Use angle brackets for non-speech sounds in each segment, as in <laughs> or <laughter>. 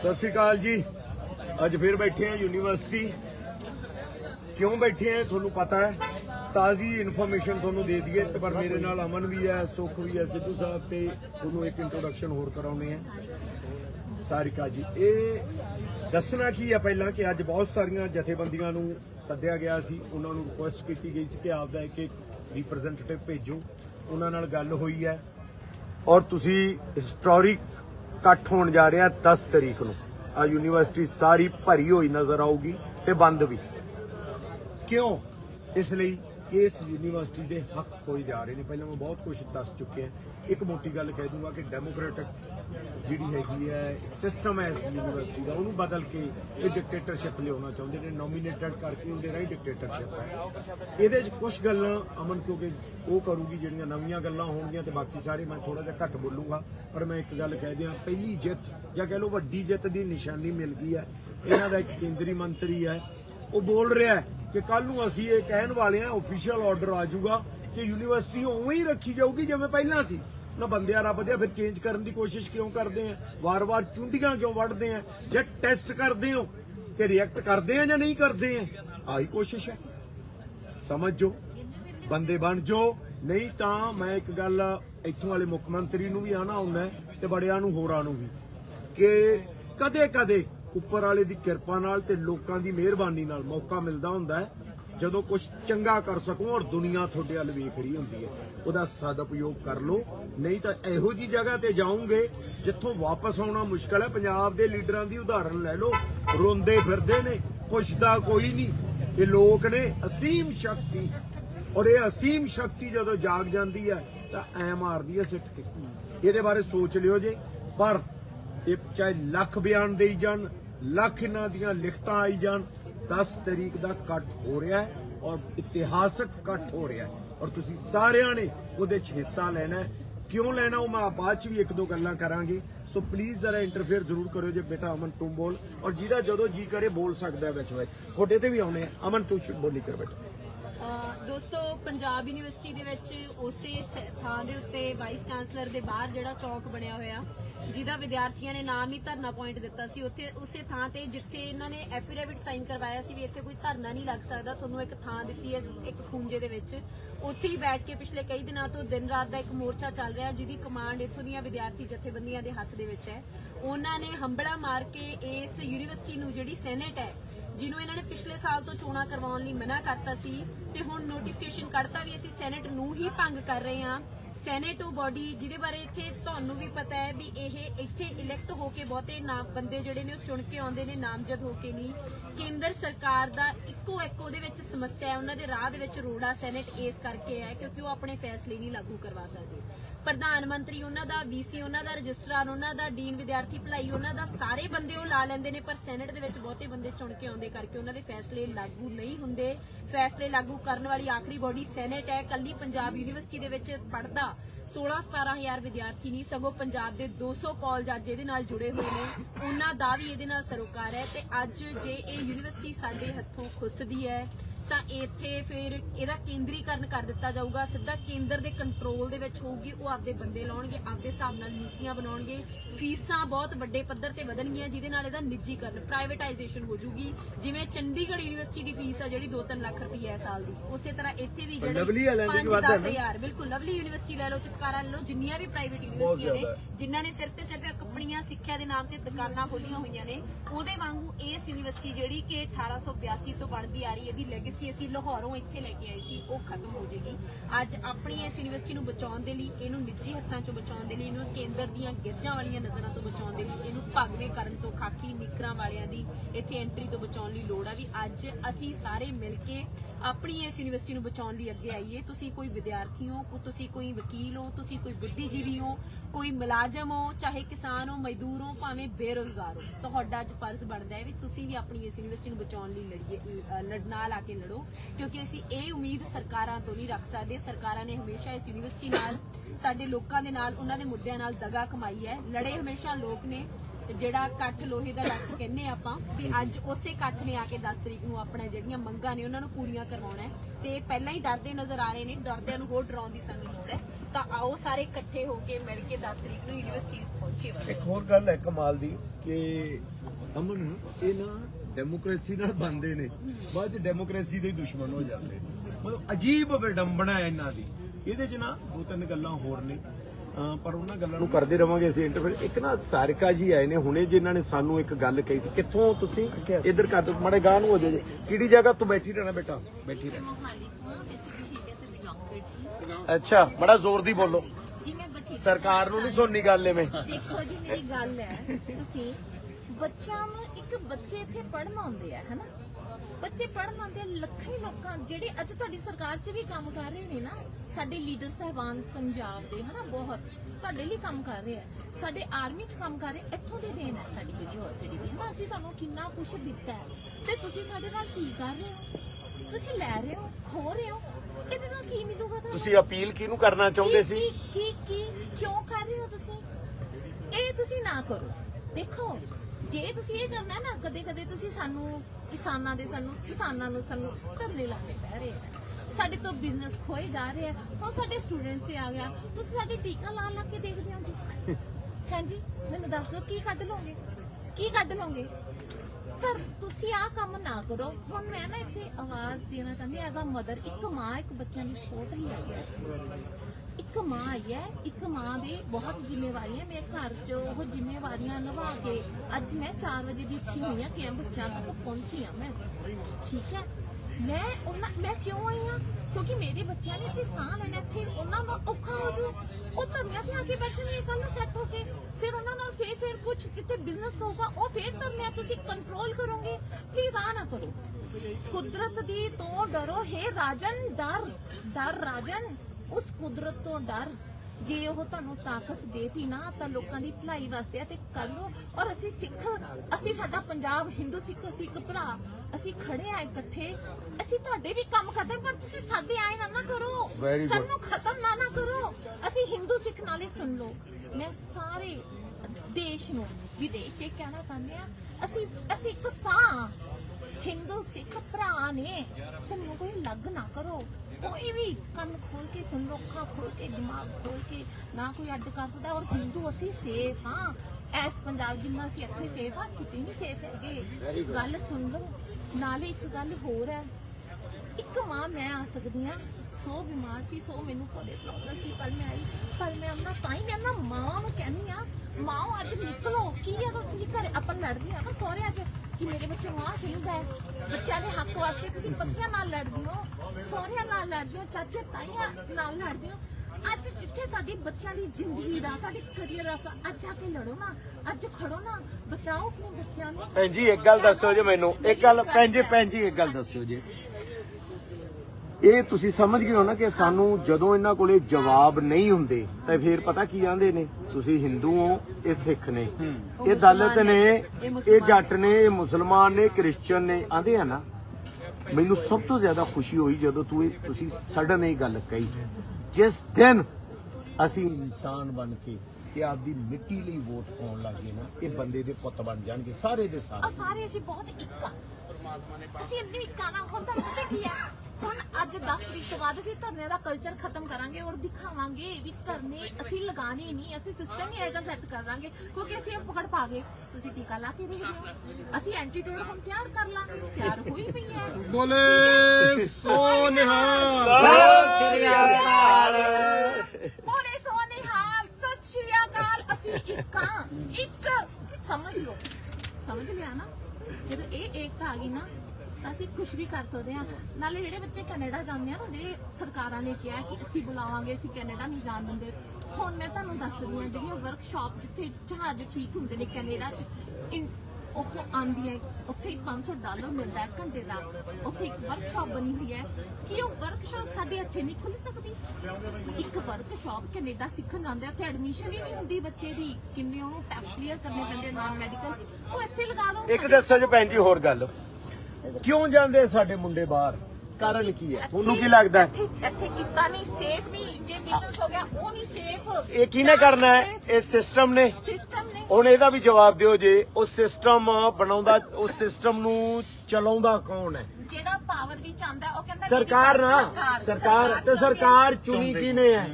ਸਤਿ ਸ਼੍ਰੀ ਅਕਾਲ ਜੀ। ਅੱਜ ਫਿਰ ਬੈਠੇ ਆ ਯੂਨੀਵਰਸਿਟੀ। ਕਿਉਂ ਬੈਠੇ ਆ ਤੁਹਾਨੂੰ ਪਤਾ ਹੈ। ਤਾਜ਼ੀ ਇਨਫੋਰਮੇਸ਼ਨ ਤੁਹਾਨੂੰ ਦੇ ਦਈਏ। ਤੇ ਪਰ ਮੇਰੇ ਨਾਲ ਅਮਨ ਵੀ ਹੈ, ਸੁਖ ਵੀ ਹੈ, ਸਿੱਧੂ ਸਾਹਿਬ ਤੇ ਤੁਹਾਨੂੰ ਇੱਕ ਇੰਟਰੋਡਕਸ਼ਨ ਹੋਰ ਕਰਾਉਣੇ ਆ ਸਾਰਿਕਾ ਜੀ। ਇਹ ਦੱਸਣਾ ਕੀ ਹੈ ਪਹਿਲਾਂ ਕਿ ਅੱਜ ਬਹੁਤ ਸਾਰੀਆਂ ਜਥੇਬੰਦੀਆਂ ਨੂੰ ਸੱਦਿਆ ਗਿਆ ਸੀ। ਉਹਨਾਂ ਨੂੰ ਰਿਕੁਐਸਟ ਕੀਤੀ ਗਈ ਸੀ ਕਿ ਆਪਦਾ ਇੱਕ ਇੱਕ ਰਿਪਰੈਜ਼ੈਂਟੇਟਿਵ ਭੇਜੋ। ਉਹਨਾਂ ਨਾਲ ਗੱਲ ਹੋਈ ਹੈ। ਔਰ ਤੁਸੀਂ ਹਿਸਟੋਰਿਕ ਇਕੱਠ ਹੋਣ ਜਾ ਰਿਹਾ 10 ਤਰੀਕ ਨੂੰ। ਆ ਯੂਨੀਵਰਸਿਟੀ ਸਾਰੀ ਭਰੀ ਹੋਈ ਨਜ਼ਰ ਆਊਗੀ ਤੇ ਬੰਦ ਵੀ। ਕਿਉਂ? ਇਸ ਲਈ ਇਸ ਯੂਨੀਵਰਸਿਟੀ ਦੇ ਹੱਕ ਕੋਈ ਜਾ ਰਹੇ ਨੇ ਪਹਿਲਾਂ ਮੈਂ ਬਹੁਤ ਕੁਝ ਦੱਸ ਚੁੱਕਿਆ। ਇੱਕ ਮੋਟੀ ਗੱਲ ਕਹਿ ਦੂੰਗਾ ਕਿ ਡੈਮੋਕ੍ਰੈਟਿਕ ਜਿਹੜੀ ਹੈਗੀ ਹੈ, ਇੱਕ ਸਿਸਟਮ ਹੈ ਇਸ ਯੂਨੀਵਰਸਿਟੀ ਦਾ, ਉਹਨੂੰ ਬਦਲ ਕੇ ਇਹ ਡਿਕਟੇਟਰਸ਼ਿਪ ਲਿਆਉਣਾ ਚਾਹੁੰਦੇ ਨੇ ਨੋਮੀਨੇਟਡ ਕਰਕੇ ਉਹਦੇ ਰਾਹੀਂ ਡਿਕਟੇਟਰਸ਼ਿਪ ਹੈ। ਇਹਦੇ 'ਚ ਕੁਝ ਗੱਲਾਂ ਅਮਨ ਕਿਉਂਕਿ ਉਹ ਕਰੂਗੀ, ਜਿਹੜੀਆਂ ਨਵੀਆਂ ਗੱਲਾਂ ਹੋਣਗੀਆਂ ਤੇ ਬਾਕੀ ਸਾਰੇ ਮੈਂ ਥੋੜਾ ਜਿਹਾ ਘੱਟ ਬੋਲੂੰਗਾ, ਪਰ ਮੈਂ ਇੱਕ ਗੱਲ ਕਹਿ ਦਿਆਂ, ਪਹਿਲੀ ਜਿੱਤ ਜਾਂ ਕਹਿ ਲਓ ਵੱਡੀ ਜਿੱਤ ਦੀ ਨਿਸ਼ਾਨੀ ਮਿਲ ਗਈ ਹੈ। ਇਹਨਾਂ ਦਾ ਇੱਕ ਕੇਂਦਰੀ ਮੰਤਰੀ ਹੈ। ਉਹ ਬੋਲ ਰਿਹਾ ਹੈ ਕਿ ਕੱਲ ਨੂੰ ਅਸੀਂ ਇਹ ਕਹਿਣ ਵਾਲੇ ਆ ਅਫੀਸ਼ੀਅਲ ਆਰਡਰ ਆ ਜਾਊਗਾ ਕਿ ਯੂਨੀਵਰਸਿਟੀ ਉਵੇਂ ਹੀ ਰੱਖੀ ਜਾਊਗੀ ਜਿਵੇਂ ਪਹਿਲਾਂ ਸੀ। ਨਾ ਬੰਦਿਆ ਰੱਬ ਦੇ, ਫਿਰ ਚੇਂਜ ਕਰਨ ਦੀ ਕੋਸ਼ਿਸ਼ ਕਿਉਂ ਕਰਦੇ ਆ? ਵਾਰ-ਵਾਰ ਚੁੰਡੀਆਂ ਕਿਉਂ ਵੜਦੇ ਆ? ਜੇ ਟੈਸਟ ਕਰਦੇ ਹੋ ਕਿ ਰਿਐਕਟ ਕਰਦੇ ਆ ਜਾਂ ਨਹੀਂ ਕਰਦੇ ਆ? ਆਹੀ ਕੋਸ਼ਿਸ਼ ਹੈ। ਸਮਝੋ ਬੰਦੇ ਬਣ ਜੋ। ਨਹੀਂ ਤਾਂ ਮੈਂ ਇੱਕ ਗੱਲ ਇੱਥੋਂ ਵਾਲੇ ਮੁੱਖ ਮੰਤਰੀ ਨੂੰ ਵੀ ਆਣਾ ਹੁੰਦਾ ਤੇ ਬੜਿਆਂ ਨੂੰ ਹੋਰਾਂ ਨੂੰ ਵੀ ਕਿ ਕਦੇ-ਕਦੇ ਉੱਪਰ ਵਾਲੇ ਦੀ ਕਿਰਪਾ ਨਾਲ ਤੇ ਲੋਕਾਂ ਦੀ ਮਿਹਰਬਾਨੀ ਨਾਲ ਮੌਕਾ ਮਿਲਦਾ ਹੁੰਦਾ ਹੈ। ਜਦੋਂ ਕੁਝ ਚੰਗਾ ਕਰ ਸਕੋ ਔਰ ਦੁਨੀਆ ਤੁਹਾਡੇ ਵੱਲ ਵੇਖ ਰਹੀ ਹੁੰਦੀ ਹੈ, ਉਹਦਾ ਸਦਉਪਯੋਗ ਕਰ ਲਓ। ਨਹੀਂ ਤਾਂ ਇਹੋ ਜੀ ਜਗ੍ਹਾ ਤੇ ਜਾਓਗੇ ਜਿੱਥੋਂ ਵਾਪਸ ਆਉਣਾ ਮੁਸ਼ਕਲ ਹੈ। ਪੰਜਾਬ ਦੇ ਲੀਡਰਾਂ ਦੀ ਉਦਾਹਰਣ ਲੈ ਲਓ। ਰੋਂਦੇ ਫਿਰਦੇ ਨੇ, ਪੁੱਛਦਾ ਕੋਈ ਨਹੀਂ। ਇਹ ਲੋਕ ਨੇ ਅਸੀਮ ਸ਼ਕਤੀ ਔਰ ਇਹ ਅਸੀਮ ਸ਼ਕਤੀ ਜਦੋਂ ਜਾਗ ਜਾਂਦੀ ਹੈ, ਤਾਂ ਐ ਮਾਰਦੀ ਹੈ ਸਿੱਟ ਕੇ। ਇਹਦੇ ਬਾਰੇ ਸੋਚ ਲਿਓ ਜੇ। ਪਰ ਇਹ ਚਾਹੇ ਲੱਖ ਬਿਆਨ ਦੇਈ ਜਾਣ, ਲੱਖ ਇਹਨਾਂ ਦੀਆਂ ਲਿਖਤਾਂ ਆਈ ਜਾਣ 10 ਤਰੀਕ ਦਾ ਕੱਟ ਹੋ ਰਿਹਾ ਹੈ ਔਰ ਇਤਿਹਾਸਕ ਕੱਟ ਹੋ ਰਿਹਾ ਹੈ। ਔਰ ਤੁਸੀਂ ਸਾਰਿਆਂ ਨੇ ਉਹਦੇ 'ਚ ਹਿੱਸਾ ਲੈਣਾ ਹੈ। ਕਿਉਂ ਲੈਣਾ, ਉਹ ਮੈਂ ਬਾਅਦ 'ਚ ਵੀ ਇੱਕ ਦੋ ਗੱਲਾਂ ਕਰਾਂਗੇ। ਸੋ ਪਲੀਜ਼ ਜ਼ਰਾ ਇੰਟਰਫੇਅਰ ਜ਼ਰੂਰ ਕਰਿਓ ਜੇ ਬੇਟਾ ਅਮਨ ਤੂੰ ਬੋਲ। ਔਰ ਜਿਹਦਾ ਜਦੋਂ ਜੀ ਕਰੇ ਬੋਲ ਸਕਦਾ ਵਿੱਚ ਵਿੱਚ। ਤੁਹਾਡੇ ਤੇ ਵੀ ਆਉਣੇ ਆ। ਅਮਨ ਤੂੰ ਬੋਲੀ ਕਰ ਬੇਟਾ। ਦੋਸਤੋ, ਪੰਜਾਬ ਯੂਨੀਵਰਸਿਟੀ ਦੇ ਵਿੱਚ ਉਸੇ ਥਾਂ ਦੇ ਉੱਤੇ ਵਾਈਸ ਚਾਂਸਲਰ ਦੇ ਬਾਹਰ ਜਿਹੜਾ ਚੌਕ ਬਣਿਆ ਹੋਇਆ, ਜਿਹਦਾ ਵਿਦਿਆਰਥੀਆਂ ਨੇ ਨਾਮ ਹੀ ਧਰਨਾ ਪੁਆਇੰਟ ਦਿੱਤਾ ਸੀ। ਉੱਥੇ, ਉਸੇ ਥਾਂ ਤੇ ਜਿੱਥੇ ਇਹਨਾਂ ਨੇ ਐਫੀਡੇਵਿਟ ਸਾਈਨ ਕਰਵਾਇਆ ਸੀ ਵੀ ਇੱਥੇ ਕੋਈ ਧਰਨਾ ਨਹੀਂ ਲੱਗ ਸਕਦਾ, ਤੁਹਾਨੂੰ ਇੱਕ ਥਾਂ ਦਿੱਤੀ ਹੈ ਇਸ ਇੱਕ ਖੂੰਜੇ ਦੇ ਵਿੱਚ। ਉੱਥੇ ਹੀ ਬੈਠ ਕੇ ਪਿਛਲੇ ਕਈ ਦਿਨਾਂ ਤੋਂ ਦਿਨ ਰਾਤ ਦਾ ਇੱਕ ਮੋਰਚਾ ਚੱਲ ਰਿਹਾ, ਜਿਹਦੀ ਕਮਾਂਡ ਇੱਥੋਂ ਦੀਆਂ ਵਿਦਿਆਰਥੀ ਜਥੇਬੰਦੀਆਂ ਦੇ ਹੱਥ ਦੇ ਵਿੱਚ ਹੈ। ਉਹਨਾਂ ਨੇ ਹੰਬੜਾ ਮਾਰ ਕੇ ਇਸ ਯੂਨੀਵਰਸਿਟੀ ਨੂੰ ਜਿਹੜੀ ਸੈਨੇਟ ਹੈ, ਜਿਹਨੂੰ ਇਹਨਾਂ ਨੇ ਪਿਛਲੇ ਸਾਲ ਤੋਂ ਚੋਣਾਂ ਕਰਵਾਉਣ ਲਈ ਮਨਾ ਕਰਤਾ ਸੀ ਤੇ ਹੁਣ ਨੋਟੀਫਿਕੇਸ਼ਨ ਕੱਢਤਾ ਵੀ ਅਸੀਂ ਸੈਨੇਟ ਨੂੰ ਹੀ ਭੰਗ ਕਰ ਰਹੇ ਹਾਂ। ਸੈਨੇਟ ਉਹ ਬਾਡੀ ਜਿਹਦੇ ਬਾਰੇ ਇੱਥੇ ਤੁਹਾਨੂੰ ਵੀ ਪਤਾ ਹੈ ਵੀ ਇਹ ਇੱਥੇ ਇਲੈਕਟ ਹੋ ਕੇ ਬਹੁਤੇ ਨਾਮ ਬੰਦੇ ਜਿਹੜੇ ਨੇ ਉਹ ਚੁਣ ਕੇ ਆਉਂਦੇ ਨੇ, ਨਾਮਜ਼ਦ ਹੋ ਕੇ ਨਹੀਂ। ਕੇਂਦਰ ਸਰਕਾਰ ਦਾ ਇੱਕੋ ਇੱਕ ਉਹਦੇ ਵਿੱਚ ਸਮੱਸਿਆ ਹੈ, ਉਹਨਾਂ ਦੇ ਰਾਹ ਦੇ ਵਿੱਚ ਰੋੜਾ ਸੈਨੇਟ ਇਸ ਕਰਕੇ ਹੈ ਕਿਉਂਕਿ ਉਹ ਆਪਣੇ ਫੈਸਲੇ ਨਹੀਂ ਲਾਗੂ ਕਰਵਾ ਸਕਦੇ। ਪ੍ਰਧਾਨ ਮੰਤਰੀ ਉਹਨਾਂ ਦਾ ਵੀਸੀ ਉਹਨਾਂ ਦਾ, ਰਜਿਸਟਰਾਰ ਉਹਨਾਂ ਦਾ ਡੀਨ ਵਿਦਿਆਰਥੀ ਭਲਾਈ ਉਹਨਾਂ ਦਾ, ਸਾਰੇ ਬੰਦੇ ਉਹ ਲਾ ਲੈਂਦੇ ਨੇ, ਪਰ ਸੈਨੇਟ ਦੇ ਵਿੱਚ ਬਹੁਤੇ ਬੰਦੇ ਚੁਣ ਕੇ ਆਉਂਦੇ ਕਰਕੇ ਉਹਨਾਂ ਦੇ ਫੈਸਲੇ ਲਾਗੂ ਨਹੀਂ ਹੁੰਦੇ। ਫੈਸਲੇ ਲਾਗੂ ਕਰਨ ਵਾਲੀ ਆਖਰੀ ਬੋਡੀ ਸੈਨੇਟ ਹੈ। ਕੱਲੀ ਪੰਜਾਬ ਯੂਨੀਵਰਸਿਟੀ ਦੇ ਵਿੱਚ ਪੜਦਾ 16-17000 ਵਿਦਿਆਰਥੀ ਨਹੀਂ, ਸਗੋਂ ਪੰਜਾਬ ਦੇ 200 ਕਾਲਜ ਅੱਜ ਇਹਦੇ ਨਾਲ ਜੁੜੇ ਹੋਏ ਨੇ। ਉਹਨਾਂ ਦਾ ਵੀ ਇਹਦੇ ਨਾਲ ਸਰੋਕਾਰ ਹੈ ਤੇ ਅੱਜ ਜੇ ਇਹ ਯੂਨੀਵਰਸਿਟੀ ਸਾਡੇ ਹੱਥੋਂ ਖੁੱਸਦੀ ਹੈ ਤਾਂ ਇੱਥੇ ਫਿਰ ਇਹਦਾ ਕੇਂਦਰੀਕਰਨ ਕਰ ਦਿੱਤਾ ਜਾਊਗਾ। ਸਿੱਧਾ ਕੇਂਦਰ ਦੇ ਕੰਟਰੋਲ ਦੇ ਵਿੱਚ ਹੋਊਗੀ ਉਹ ਆਪਦੇ ਬੰਦੇ ਲਾਉਣਗੇ ਆਪਦੇ ਹਿਸਾਬ ਨਾਲ ਨੀਤੀਆਂ ਬਣਾਉਣਗੇ। ਫੀਸਾਂ ਬਹੁਤ ਵੱਡੇ ਪੱਧਰ ਤੇ ਵਧਣਗੀਆਂ ਜਿਹਦੇ ਨਾਲ ਇਹਦਾ ਨਿੱਜੀਕਰਨ ਪ੍ਰਾਈਵੇਟਾਈਜੇਸ਼ਨ ਹੋ ਜੂਗੀ ਜਿਵੇਂ ਚੰਡੀਗੜ੍ਹ ਯੂਨੀਵਰਸਿਟੀ ਦੀ ਫੀਸ ਆ ਜਿਹੜੀ 2-3 ਲੱਖ ਰੁਪਏ ਹੈ ਸਾਲ ਦੀ। ਉਸੇ ਤਰ੍ਹਾਂ ਇੱਥੇ ਵੀ ਜਿਹੜੀ ਨਾ? 5-10000 ਬਿਲਕੁਲ ਲਵਲੀ ਯੂਨੀਵਰਸਿਟੀ ਲੈ ਲਓ ਚਿਤਕਾਰਾ ਲੈ ਲਓ ਜਿੰਨੀਆਂ ਵੀ ਪ੍ਰਾਈਵੇਟ ਯੂਨੀਵਰਸਿਟੀਆਂ ਨੇ ਜਿਨ੍ਹਾਂ ਨੇ ਸਿਰਫ ਤੇ ਸਿਰਫ ਆਪਣੀਆਂ ਸਿੱਖਿਆ ਦੇ ਨਾਮ ਤੇ ਦੁਕਾਨਾਂ ਖੋਲੀਆਂ ਹੋਈਆਂ ਨੇ ਉਹਦੇ ਵਾਂਗੂ ਇਸ ਯੂਨੀਵਰਸਿਟੀ ਜਿਹੜੀ ਕਿ 1882 ਤੋਂ ਬਣਦੀ ਆ ਰਹੀ ਇਹਦੀ ਲੈਗੇਸੀ ਅਸੀਂ ਲਾਹੌਰੋਂ ਇੱਥੇ ਲੈ ਕੇ ਆਏ ਸੀ, ਉਹ ਖਤਮ ਹੋ ਜਾਏਗੀ। ਅੱਜ ਆਪਣੀ ਇਸ ਯੂਨੀਵਰਸਿਟੀ ਨੂੰ ਬਚਾਉਣ ਦੇ ਲਈ, ਇਹਨੂੰ ਨਿੱਜੀ ਹੱਥਾਂ 'ਚੋਂ ਬਚਾਉਣ ਦੇ ਲਈ, ਇਹਨੂੰ ਕੇਂਦਰ ਦੀਆਂ ਗਿਰਜਾਂ ਵਾਲੀਆਂ ਨਜ਼ਰਾਂ ਤੋਂ ਬਚਾਉਣ ਦੇ ਲਈ, ਇਹਨੂੰ ਭਗਵੇਂ ਕਰਨ ਤੋਂ ਖਾਕੀ ਨਿਕਰਾਂ ਵਾਲਿਆਂ ਦੀ ਇੱਥੇ ਐਂਟਰੀ ਤੋਂ ਬਚਾਉਣ ਲਈ ਲੋੜ ਆ ਵੀ ਅੱਜ ਅਸੀਂ ਸਾਰੇ ਮਿਲ ਕੇ ਆਪਣੀ ਇਸ ਯੂਨੀਵਰਸਿਟੀ ਨੂੰ ਬਚਾਉਣ ਲਈ ਅੱਗੇ ਆਈਏ। ਤੁਸੀਂ ਕੋਈ ਵਿਦਿਆਰਥੀ ਹੋ, ਕੋ ਤੁਸੀਂ ਕੋਈ ਵਕੀਲ ਹੋ, ਤੁਸੀਂ ਕੋਈ ਬੁੱਧੀਜੀਵੀ ਹੋ ਕੋਈ ਮੁਲਾਜ਼ਮ ਹੋ ਚਾਹੇ ਕਿਸਾਨ ਹੋ ਮਜ਼ਦੂਰ ਹੋ ਭਾਵੇਂ ਬੇਰੋਜ਼ਗਾਰ ਹੋ ਤੁਹਾਡਾ ਅੱਜ ਫਰਜ਼ ਬਣਦਾ ਹੈ ਵੀ ਤੁਸੀਂ ਵੀ ਆਪਣੀ ਇਸ ਯੂਨੀਵਰਸਿਟੀ ਨੂੰ ਬਚਾਉਣ ਲਈ ਲੜੀਏ ਅ, ਲੜਨਾ ਲਾ ਕੇ ਲੜੋ ਕਿਉਂਕਿ ਅਸੀਂ ਇਹ ਉਮੀਦ ਸਰਕਾਰਾਂ ਤੋਂ ਨਹੀਂ ਰੱਖ ਸਕਦੇ। ਸਰਕਾਰਾਂ ਨੇ ਹਮੇਸ਼ਾ ਇਸ ਯੂਨੀਵਰਸਿਟੀ ਨਾਲ ਸਾਡੇ ਲੋਕਾਂ ਦੇ ਨਾਲ ਉਹਨਾਂ ਦੇ ਮੁੱਦਿਆਂ ਨਾਲ ਦਗਾ ਕਮਾਈ ਹੈ। ਲੜੇ ਹਮੇਸ਼ਾ ਲੋਕ ਨੇ ਜਿਹੜਾ ਇਕੱਠ ਲੋਹੇ ਦਾ ਲੱਖ ਕਹਿੰਨੇ ਆਪਾਂ ਤੇ ਅੱਜ ਉਸੇ ਇਕੱਠ ਨੇ ਆ ਕੇ 10 ਤਰੀਕ ਨੂੰ ਆਪਣਾ ਜਿਹੜੀਆਂ ਮੰਗਾਂ ਨੇ ਉਹਨਾਂ ਨੂੰ ਪੂਰੀਆਂ ਕਰਵਾਉਣਾ ਤੇ ਪਹਿਲਾਂ ਹੀ ਡਰਦੇ ਨਜ਼ਰ ਆ ਰਹੇ ਨੇ ਡਰਦਿਆਂ ਨੂੰ ਹੋਰ ਡਰਾਉਣ ਦੀ ਸਾਨੂੰ ਲੋੜ ਹੈ। ਤਾਂ ਆਓ ਸਾਰੇ ਇਕੱਠੇ ਹੋ ਕੇ ਮਿਲ ਕੇ 10 ਤਰੀਕ ਨੂੰ ਯੂਨੀਵਰਸਿਟੀ ਪਹੁੰਚੇ ਬਸ ਇੱਕ ਹੋਰ ਗੱਲ ਹੈ ਕਮਾਲ ਦੀ ਕਿ ਅਮਨ ਇਹ ਨਾ ਡੈਮੋਕ੍ਰੇਸੀ ਨਾਲ ਬੰਦੇ ਨੇ। ਬਾਅਦ ਚ ਡੈਮੋਕ੍ਰੇਸੀ ਦੇ ਹੀ ਦੁਸ਼ਮਣ ਹੋ ਜਾਂਦੇ ਨੇ। ਮਤਲਬ ਅਜੀਬ ਵਿਡੰਬਣਾ ਹੈ ਇਹਨਾਂ ਦੀ। ਇਹਦੇ ਚ ਨਾ ਦੋ ਤਿੰਨ ਗੱਲਾਂ ਹੋਰ ਨੇ। ਪਰ ਉਹਨਾਂ ਗੱਲਾਂ ਨੂੰ ਕਰਦੇ ਰਵਾਂਗੇ ਅਸੀਂ ਇੰਟਰਵਿਊ ਇੱਕ ਨਾ ਸਾਰਿਕਾ ਜੀ ਆਏ ਨੇ। ਹੁਣੇ ਜਿਨ੍ਹਾਂ ਨੇ ਸਾਨੂੰ ਇੱਕ ਗੱਲ ਕਹੀ ਸੀ। ਕਿੱਥੋਂ ਤੁਸੀਂ? ਇੱਧਰ ਕਰ ਮਾੜੇ ਗਾਹ ਨੂੰ ਹੋ ਜਾਓ ਜੀ। ਕਿਹੜੀ ਜਗ੍ਹਾ ਤੂੰ ਬੈਠੀ ਰਹਿਣਾ ਬੇਟਾ? ਬੈਠੀ ਰਹਿਣਾ ਮੋਹਾਲੀ ਤੋਂ ਬੇਸਿਕਲੀ ਠੀਕ ਹੈ ਤੇ ਬਿਲੋਂਗ ਅੱਛਾ ਬੜਾ ਜ਼ੋਰ ਦੀ ਬੋਲੋ। ਜੀ ਮੈਂ ਸਰਕਾਰ ਨੂੰ ਨਹੀਂ ਸੁਣਨੀ ਗੱਲ ਐਵੇਂ। ਦੇਖੋ ਜੀ ਮੇਰੀ ਗੱਲ ਹੈ ਤੁਸੀਂ ਬੱਚਿਆਂ ਨੂੰ ਇੱਕ ਬੱਚੇ ਇੱਥੇ ਪੜ੍ਹਨ ਆਉਂਦੇ ਆ ਹਨਾ? ਬੱਚੇ ਪੜ੍ਹਨ ਆਉਂਦੇ ਆ ਲੱਖਾਂ ਹੀ ਲੋਕਾਂ ਜਿਹੜੇ ਅੱਜ ਤੁਹਾਡੀ ਸਰਕਾਰ 'ਚ ਵੀ ਕੰਮ ਕਰ ਰਹੇ ਨੇ ਨਾ ਸਾਡੇ ਲੀਡਰ ਸਾਹਿਬਾਨ ਪੰਜਾਬ ਦੇ ਹਨਾ ਬਹੁਤ ਤੁਹਾਡੇ ਲਈ ਕੰਮ ਕਰ ਰਹੇ ਆ। ਸਾਡੇ ਆਰਮੀ 'ਚ ਕੰਮ ਕਰ ਰਹੇ ਇੱਥੋਂ ਦੇ ਦੇਣ ਹੈ ਸਾਡੀ ਯੂਨੀਵਰਸਿਟੀ ਦੀ। ਹਨਾ ਅਸੀਂ ਤੁਹਾਨੂੰ ਕਿੰਨਾ ਕੁਝ ਦਿੱਤਾ ਹੈ ਤੇ ਤੁਸੀਂ ਸਾਡੇ ਨਾਲ ਕੀ ਕਰ ਰਹੇ ਹੋ? ਤੁਸੀਂ ਲੈ ਰਹੇ ਹੋ ਖੋ ਰਹੇ ਹੋ? ਇਹਦੇ ਨਾਲ ਕੀ ਮਿਲੂਗਾ ਤੁਹਾਨੂੰ? ਤੁਸੀਂ ਅਪੀਲ ਕਿਹਨੂੰ ਕਰਨਾ ਚਾਹੁੰਦੇ ਸੀ? ਕੀ ਕੀ ਕੀ ਕਿਉਂ ਕਰ ਰਹੇ ਹੋ ਤੁਸੀਂ? ਇਹ ਤੁਸੀਂ ਨਾ ਕਰੋ। ਦੇਖੋ ਜੇ ਤੁਸੀਂ ਇਹ ਕਰਨਾ ਹੈ ਨਾ ਕਦੇ ਕਦੇ ਤੁਸੀਂ ਸਾਨੂੰ ਕਿਸਾਨਾਂ ਦੇ ਸਾਨੂੰ ਕਿਸਾਨਾਂ ਨੂੰ ਸਾਨੂੰ ਧਰਨੇ ਲਾਣੇ ਪੈ ਰਹੇ ਆ। ਸਾਡੇ ਤੋਂ ਬਿਜ਼ਨਸ ਖੋਏ ਜਾ ਰਹੇ ਆ। ਹੁਣ ਸਾਡੇ ਸਟੂਡੈਂਟਸ ਤੇ ਆ ਗਿਆ। ਤੁਸੀਂ ਸਾਡੇ ਟੀਕਾ ਲਾ ਲਾ ਕੇ ਦੇਖਦੇ ਹੋ ਜੀ। <laughs> ਹਾਂਜੀ ਮੈਨੂੰ ਦੱਸ ਦਿਓ ਕੀ ਕੱਢ ਲਓਗੇ? ਕੀ ਕੱਢ ਲਓਗੇ? ਪਰ ਤੁਸੀਂ ਆਹ ਕੰਮ ਨਾ ਕਰੋ। ਹੁਣ ਮੈਂ ਨਾ ਇੱਥੇ ਆਵਾਜ਼ ਦੇਣਾ ਚਾਹੁੰਦੀ ਐਜ਼ ਅ ਮਦਰ ਇੱਕ ਮਾਂ ਇੱਕ ਬੱਚਿਆਂ ਦੀ ਸਪੋਰਟ ਲਈ ਆਈ ਹੈ ਇੱਕ ਮਾਂ ਆਈ ਹੈ, ਇੱਕ ਮਾਂ ਦੇ ਬਹੁਤ ਜ਼ਿੰਮੇਵਾਰੀਆਂ ਮੇਰੇ ਘਰ 'ਚ ਉਹ ਜ਼ਿੰਮੇਵਾਰੀਆਂ ਨਿਭਾ ਕੇ ਅੱਜ ਮੈਂ 4 ਵਜੇ ਦੀ ਉੱਠੀ ਹੋਈ ਹਾਂ ਕਿ ਬੱਚਿਆਂ ਤੱਕ ਪਹੁੰਚੀ ਹਾਂ ਮੈਂ। ਠੀਕ ਹੈ? ਮੈਂ ਉਹਨਾਂ ਮੈਂ ਕਿਉਂ ਆਈ ਹਾਂ? ਕਿਉਂਕਿ ਮੇਰੇ ਬੱਚਿਆਂ ਨੇ ਇੱਥੇ ਸਾਹ ਲੈਣਾ, ਇੱਥੇ ਉਹਨਾਂ ਦਾ ਔਖਾ ਹੋ ਜੂ ਉਹ ਧਰਨਿਆਂ ਤੇ ਆ ਕੇ ਬੈਠਣਗੇ ਕੱਲ ਨੂੰ ਸੈੱਟ ਹੋ ਕੇ। ਫਿਰ ਉਹਨਾਂ ਨਾਲ ਫੇਰ ਫੇਰ ਕੁਝ ਜਿੱਥੇ ਬਿਜ਼ਨਸ ਹੋਊਗਾ, ਉਹ ਫੇਰ ਧਰਨਿਆਂ ਤੁਸੀਂ ਕੰਟਰੋਲ ਕਰੋਗੇ। ਪਲੀਜ਼ ਆ ਨਾ ਕਰੋ। ਕੁਦਰਤ ਦੀ ਤੋਂ ਡਰੋ। ਹੈ ਰਾਜਨ, ਡਰ ਡਰ ਰਾਜਨ। ਉਸ ਕੁਦਰਤ ਤੋਂ ਡਰ। ਜੇ ਉਹ ਤੁਹਾਨੂੰ ਤਾਕਤ ਦੇਤੀ ਨਾ ਤਾਂ ਲੋਕਾਂ ਦੀ ਭਲਾਈ ਵਾਸਤੇ ਆ ਤੇ ਕਰ ਲੋ ਔਰ ਅਸੀਂ ਸਿੱਖ ਅਸੀਂ ਸਾਡਾ ਪੰਜਾਬ ਹਿੰਦੂ ਸਿੱਖ ਸਿੱਖ ਭਰਾ ਅਸੀਂ ਖੜੇ ਆ ਇਕੱਠੇ ਅਸੀਂ ਤੁਹਾਡੇ ਵੀ ਕੰਮ ਕਰਦੇ ਪਰ ਤੁਸੀਂ ਸਾਡੇ ਆਏ ਨਾ ਨਾ ਕਰੋ. ਸਾਨੂੰ ਖਤਮ ਨਾ ਨਾ ਕਰੋ। ਅਸੀਂ ਹਿੰਦੂ ਸਿੱਖ ਨਾਲੇ ਸੁਣ ਲਓ। ਮੈਂ ਸਾਰੇ ਦੇਸ਼ ਨੂੰ ਵਿਦੇਸ਼ 'ਚ ਕਹਿਣਾ ਚਾਹੁੰਦੇ ਆ ਅਸੀਂ ਅਸੀਂ ਇੱਕ ਸਾਂ। ਹਿੰਦੂ ਸਿੱਖ ਭਰਾ ਨੇ ਸਾਨੂੰ ਕੋਈ ਲੱਗ ਨਾ ਕਰੋ। ਕੋਈ ਵੀ ਕੰਨ ਖੋਲ ਕੇ ਸੁਣ ਲੋ ਅੱਖਾਂ ਖੋਲ ਕੇ ਦਿਮਾਗ ਖੋਲ ਕੇ ਨਾ ਕੋਈ ਅੱਡ ਕਰ ਸਕਦਾ। ਔਰ ਹਿੰਦੂ ਅਸੀਂ ਸੇਫ ਹਾਂ। ਐਸ ਪੰਜਾਬ ਜਿੰਨਾ ਅਸੀਂ ਇੱਥੇ ਸੇਫ ਹਾਂ ਕਿਤੇ ਨਹੀਂ ਸੇਫ ਹੈਗੇ। ਗੱਲ ਸੁਣ ਲਓ। ਨਾਲੇ ਇੱਕ ਗੱਲ ਹੋਰ ਹੈ। ਇੱਕ ਮਾਂ ਮੈਂ ਆ ਸਕਦੀ ਆ ਸੋ ਬਿਮਾਰ ਸੀ ਸੋ ਮੈਨੂੰ ਕੋਲੇ ਪ੍ਰੋਬਲਮ ਸੀ ਪਰ ਮੈਂ ਆਈ। ਪਰ ਮੈਂ ਉਹਨਾਂ ਤਾਂ ਹੀ ਮੈਂ ਮਾਂ ਨੂੰ ਕਹਿੰਦੀ ਆ ਮਾਂ ਅੱਜ ਨਿਕਲੋ। ਕੀ ਆ ਤੁਸੀਂ ਘਰੇ ਆਪਾਂ ਲੜਦੀ ਆ ਨਾ ਸਹੁਰਿਆਂ 'ਚ ਕਿ ਮੇਰੇ ਬੱਚੇ ਨੂੰ ਆ ਚਾਹੀਦਾ ਹੈ। ਬੱਚਿਆਂ ਦੇ ਹੱਕ ਵਾਸਤੇ ਤੁਸੀਂ ਪਤੀਆਂ ਨਾਲ ਲੜਦੇ ਹੋ ਸਹੁਰਿਆਂ ਨਾਲ ਲੜਦੇ ਹੋ ਚਾਚੇ ਤਾਈਆਂ ਨਾਲ ਲੜਦੇ ਹੋ। ਅੱਜ ਜਿੱਥੇ ਤੁਹਾਡੀ ਬੱਚਿਆਂ ਦੀ ਜ਼ਿੰਦਗੀ ਦਾ ਤੁਹਾਡੇ ਕਰੀਅਰ ਦਾ ਸਵਾਲ ਅੱਜ ਆ ਕੇ ਲੜੋ ਨਾ ਅੱਜ ਖੜੋ ਨਾ ਬਚਾਓ ਆਪਣੇ ਬੱਚਿਆਂ ਨੂੰ। ਭੈਣ ਜੀ ਇੱਕ ਗੱਲ ਦੱਸਿਓ ਜੇ ਮੈਨੂੰ। ਇੱਕ ਗੱਲ ਭੈਣ ਜੀ ਭੈਣ ਜੀ ਇੱਕ ਗੱਲ ਦੱਸਿਓ ਜੇ। ਇਹ ਤੁਸੀਂ ਸਮਝ ਗਏ ਹੋ ਨਾ ਕਿ ਸਾਨੂੰ ਜਦੋਂ ਇਹਨਾਂ ਕੋਲੇ ਜਵਾਬ ਨਹੀਂ ਹੁੰਦੇ ਤਾਂ ਫਿਰ ਪਤਾ ਕੀ ਆਂਦੇ ਨੇ? ਤੁਸੀਂ ਹਿੰਦੂ ਹੋ ਇਹ ਸਿੱਖ ਨੇ। ਇਹ ਦਲਿਤ ਨੇ ਇਹ ਜੱਟ ਨੇ ਇਹ ਮੁਸਲਮਾਨ ਨੇ ਕ੍ਰਿਸਚੀਅਨ ਨੇ ਆਂਦੇ ਆ ਨਾ ਮੈਨੂੰ ਸਭ ਤੋਂ ਜ਼ਿਆਦਾ ਖੁਸ਼ੀ ਹੋਈ ਜਦੋਂ ਤੂੰ ਇਹ ਤੁਸੀਂ ਸਡਨ ਇਹ ਗੱਲ ਕਹੀ। ਜਿਸ ਦਿਨ ਅਸੀਂ ਇਨਸਾਨ ਬਣ ਕੇ ਤੇ ਆਪਦੀ ਮਿੱਟੀ ਲਈ ਵੋਟ ਪਾਉਣ ਲੱਗੇ ਨਾ ਇਹ ਬੰਦੇ ਦੇ ਪੁੱਤ ਬਣ ਜਾਣਗੇ ਸਾਰੇ ਦੇ ਆ ਸਾਰੇ ਸਾਰੇ ਅਸੀਂ ਬਹੁਤ ਇੱਕ ਆ। ਅਸੀਂ ਇੰਨੇ ਇੱਕ ਆ ਨਾ ਹੁਣ ਤੁਹਾਨੂੰ ਪਤਾ ਕੀ ਆ ਹੁਣ ਅੱਜ 10 ਤਰੀਕ ਤੋਂ ਬਾਅਦ ਅਸੀਂ ਧਰਨੇ ਦਾ ਕਲਚਰ ਖਤਮ ਕਰਾਂਗੇ ਔਰ ਦਿਖਾਵਾਂਗੇ ਵੀ ਧਰਨੇ ਅਸੀਂ ਲਗਾਣੇ ਨਹੀਂ ਅਸੀਂ ਸਿਸਟਮ ਹੀ ਐਜਾ ਸੈੱਟ ਕਰਾਂਗੇ ਕਿਉਂਕਿ ਅਸੀਂ ਇਹ ਪਕੜ ਪਾ ਗਏ। ਤੁਸੀਂ ਟੀਕਾ ਲਾ ਕੇ ਦੇਖ ਲਿਓ। ਅਸੀਂ ਐਂਟੀਡੋਟ ਹੁਣ ਤਿਆਰ ਕਰ ਲਾਂਗੇ ਤਿਆਰ ਹੋਈ ਪਈ ਹੈ। ਬੋਲੇ ਸੋ ਨਿਹਾਲ। ਬੋਲੇ ਸੋ ਨਿਹਾਲ ਸਤਿ ਸ਼੍ਰੀ ਅਕਾਲ। ਅਸੀਂ ਇੱਕ। ਸਮਝ ਲਓ। ਸਮਝ ਲਿਆ ਨਾ? ਜਦੋਂ ਇਹ ਏਕਤਾ ਆ ਗਈ ਨਾ, ਤਾਂ ਅਸੀਂ ਕੁਝ ਵੀ ਕਰ ਸਕਦੇ ਹਾਂ। ਨਾਲੇ ਜਿਹੜੇ ਬੱਚੇ ਕੈਨੇਡਾ ਜਾਂਦੇ ਆ ਨਾ, ਜਿਹੜੇ ਸਰਕਾਰਾਂ ਨੇ ਕਿਹਾ ਕਿ ਅਸੀਂ ਬੁਲਾਵਾਂਗੇ, ਅਸੀਂ ਕੈਨੇਡਾ ਨਹੀਂ ਜਾਣ ਦਿੰਦੇ। ਹੁਣ ਮੈਂ ਤੁਹਾਨੂੰ ਦੱਸ ਰਹੀ ਹਾਂ, ਜਿਹੜੀਆਂ ਵਰਕਸ਼ਾਪ ਜਿੱਥੇ ਜਹਾਜ਼ ਠੀਕ ਹੁੰਦੇ ਨੇ ਕੈਨੇਡਾ 'ਚ ਉਹ ਆਂਦੀ ਹੈ ਉੱਥੇ ਹੀ 500 ਡਾਲਰ ਮਿਲਦਾ ਹੈ ਘੰਟੇ ਦਾ। ਉੱਥੇ ਇੱਕ ਵਰਕਸ਼ਾਪ ਬਣੀ ਹੋਈ ਹੈ। ਕਿ ਉਹ ਵਰਕਸ਼ਾਪ ਸਾਡੇ ਇੱਥੇ ਨਹੀਂ ਖੁੱਲ ਸਕਦੀ? ਇੱਕ ਵਰਕਸ਼ਾਪ ਕੈਨੇਡਾ ਸਿੱਖਣ ਜਾਂਦੇ ਉੱਥੇ ਐਡਮਿਸ਼ਨ ਹੀ ਨਹੀਂ ਹੁੰਦੀ ਬੱਚੇ ਦੀ। ਕਿੰਨੇ ਉਹਨੂੰ ਟੈਸਟ ਕਲੀਅਰ ਕਰਨੇ ਪੈਂਦੇ ਨਾਨ ਮੈਡੀਕਲ ਉਹ ਇੱਥੇ ਲਗਾ ਲਓ ਇੱਕ ਦੱਸੋ ਜੀ ਭੈਣ ਜੀ ਹੋਰ ਗੱਲ। ਕਿਉਂ ਜਾਂਦੇ ਸਾਡੇ ਮੁੰਡੇ ਬਾਹਰ? ਕਾਰਨ ਕੀ ਹੈ? ਤੁਹਾਨੂੰ ਕੀ ਲੱਗਦਾ? ਹੈ? ਇੱਥੇ ਕੀਤਾ ਨਹੀਂ ਸੇਫ ਨਹੀਂ। ਜੇ ਬਿਜ਼ਨਸ ਹੋ ਗਿਆ ਉਹ ਨਹੀਂ ਸੇਫ ਇਹ ਕਿਹਨੇ ਕਰਨਾ ਹੈ? ਇਹ ਸਿਸਟਮ ਨੇ। ਸਿਸਟਮ ਹੁਣ ਇਹਦਾ ਵੀ ਜਵਾਬ ਦਿਓ ਜੇ ਉਹ ਸਿਸਟਮ ਬਣਾਉਂਦਾ ਉਸ ਸਿਸਟਮ ਨੂੰ ਚਲਾਉਂਦਾ ਕੌਣ ਹੈ? ਜਿਹੜਾ ਪਾਵਰ ਵਿੱਚ ਆਂਦਾ ਉਹ ਕਹਿੰਦਾ ਸਰਕਾਰ ਨਾ ਸਰਕਾਰ ਤੇ ਸਰਕਾਰ। ਚੁਣੀ। ਕਿਨੇ ਹੈ?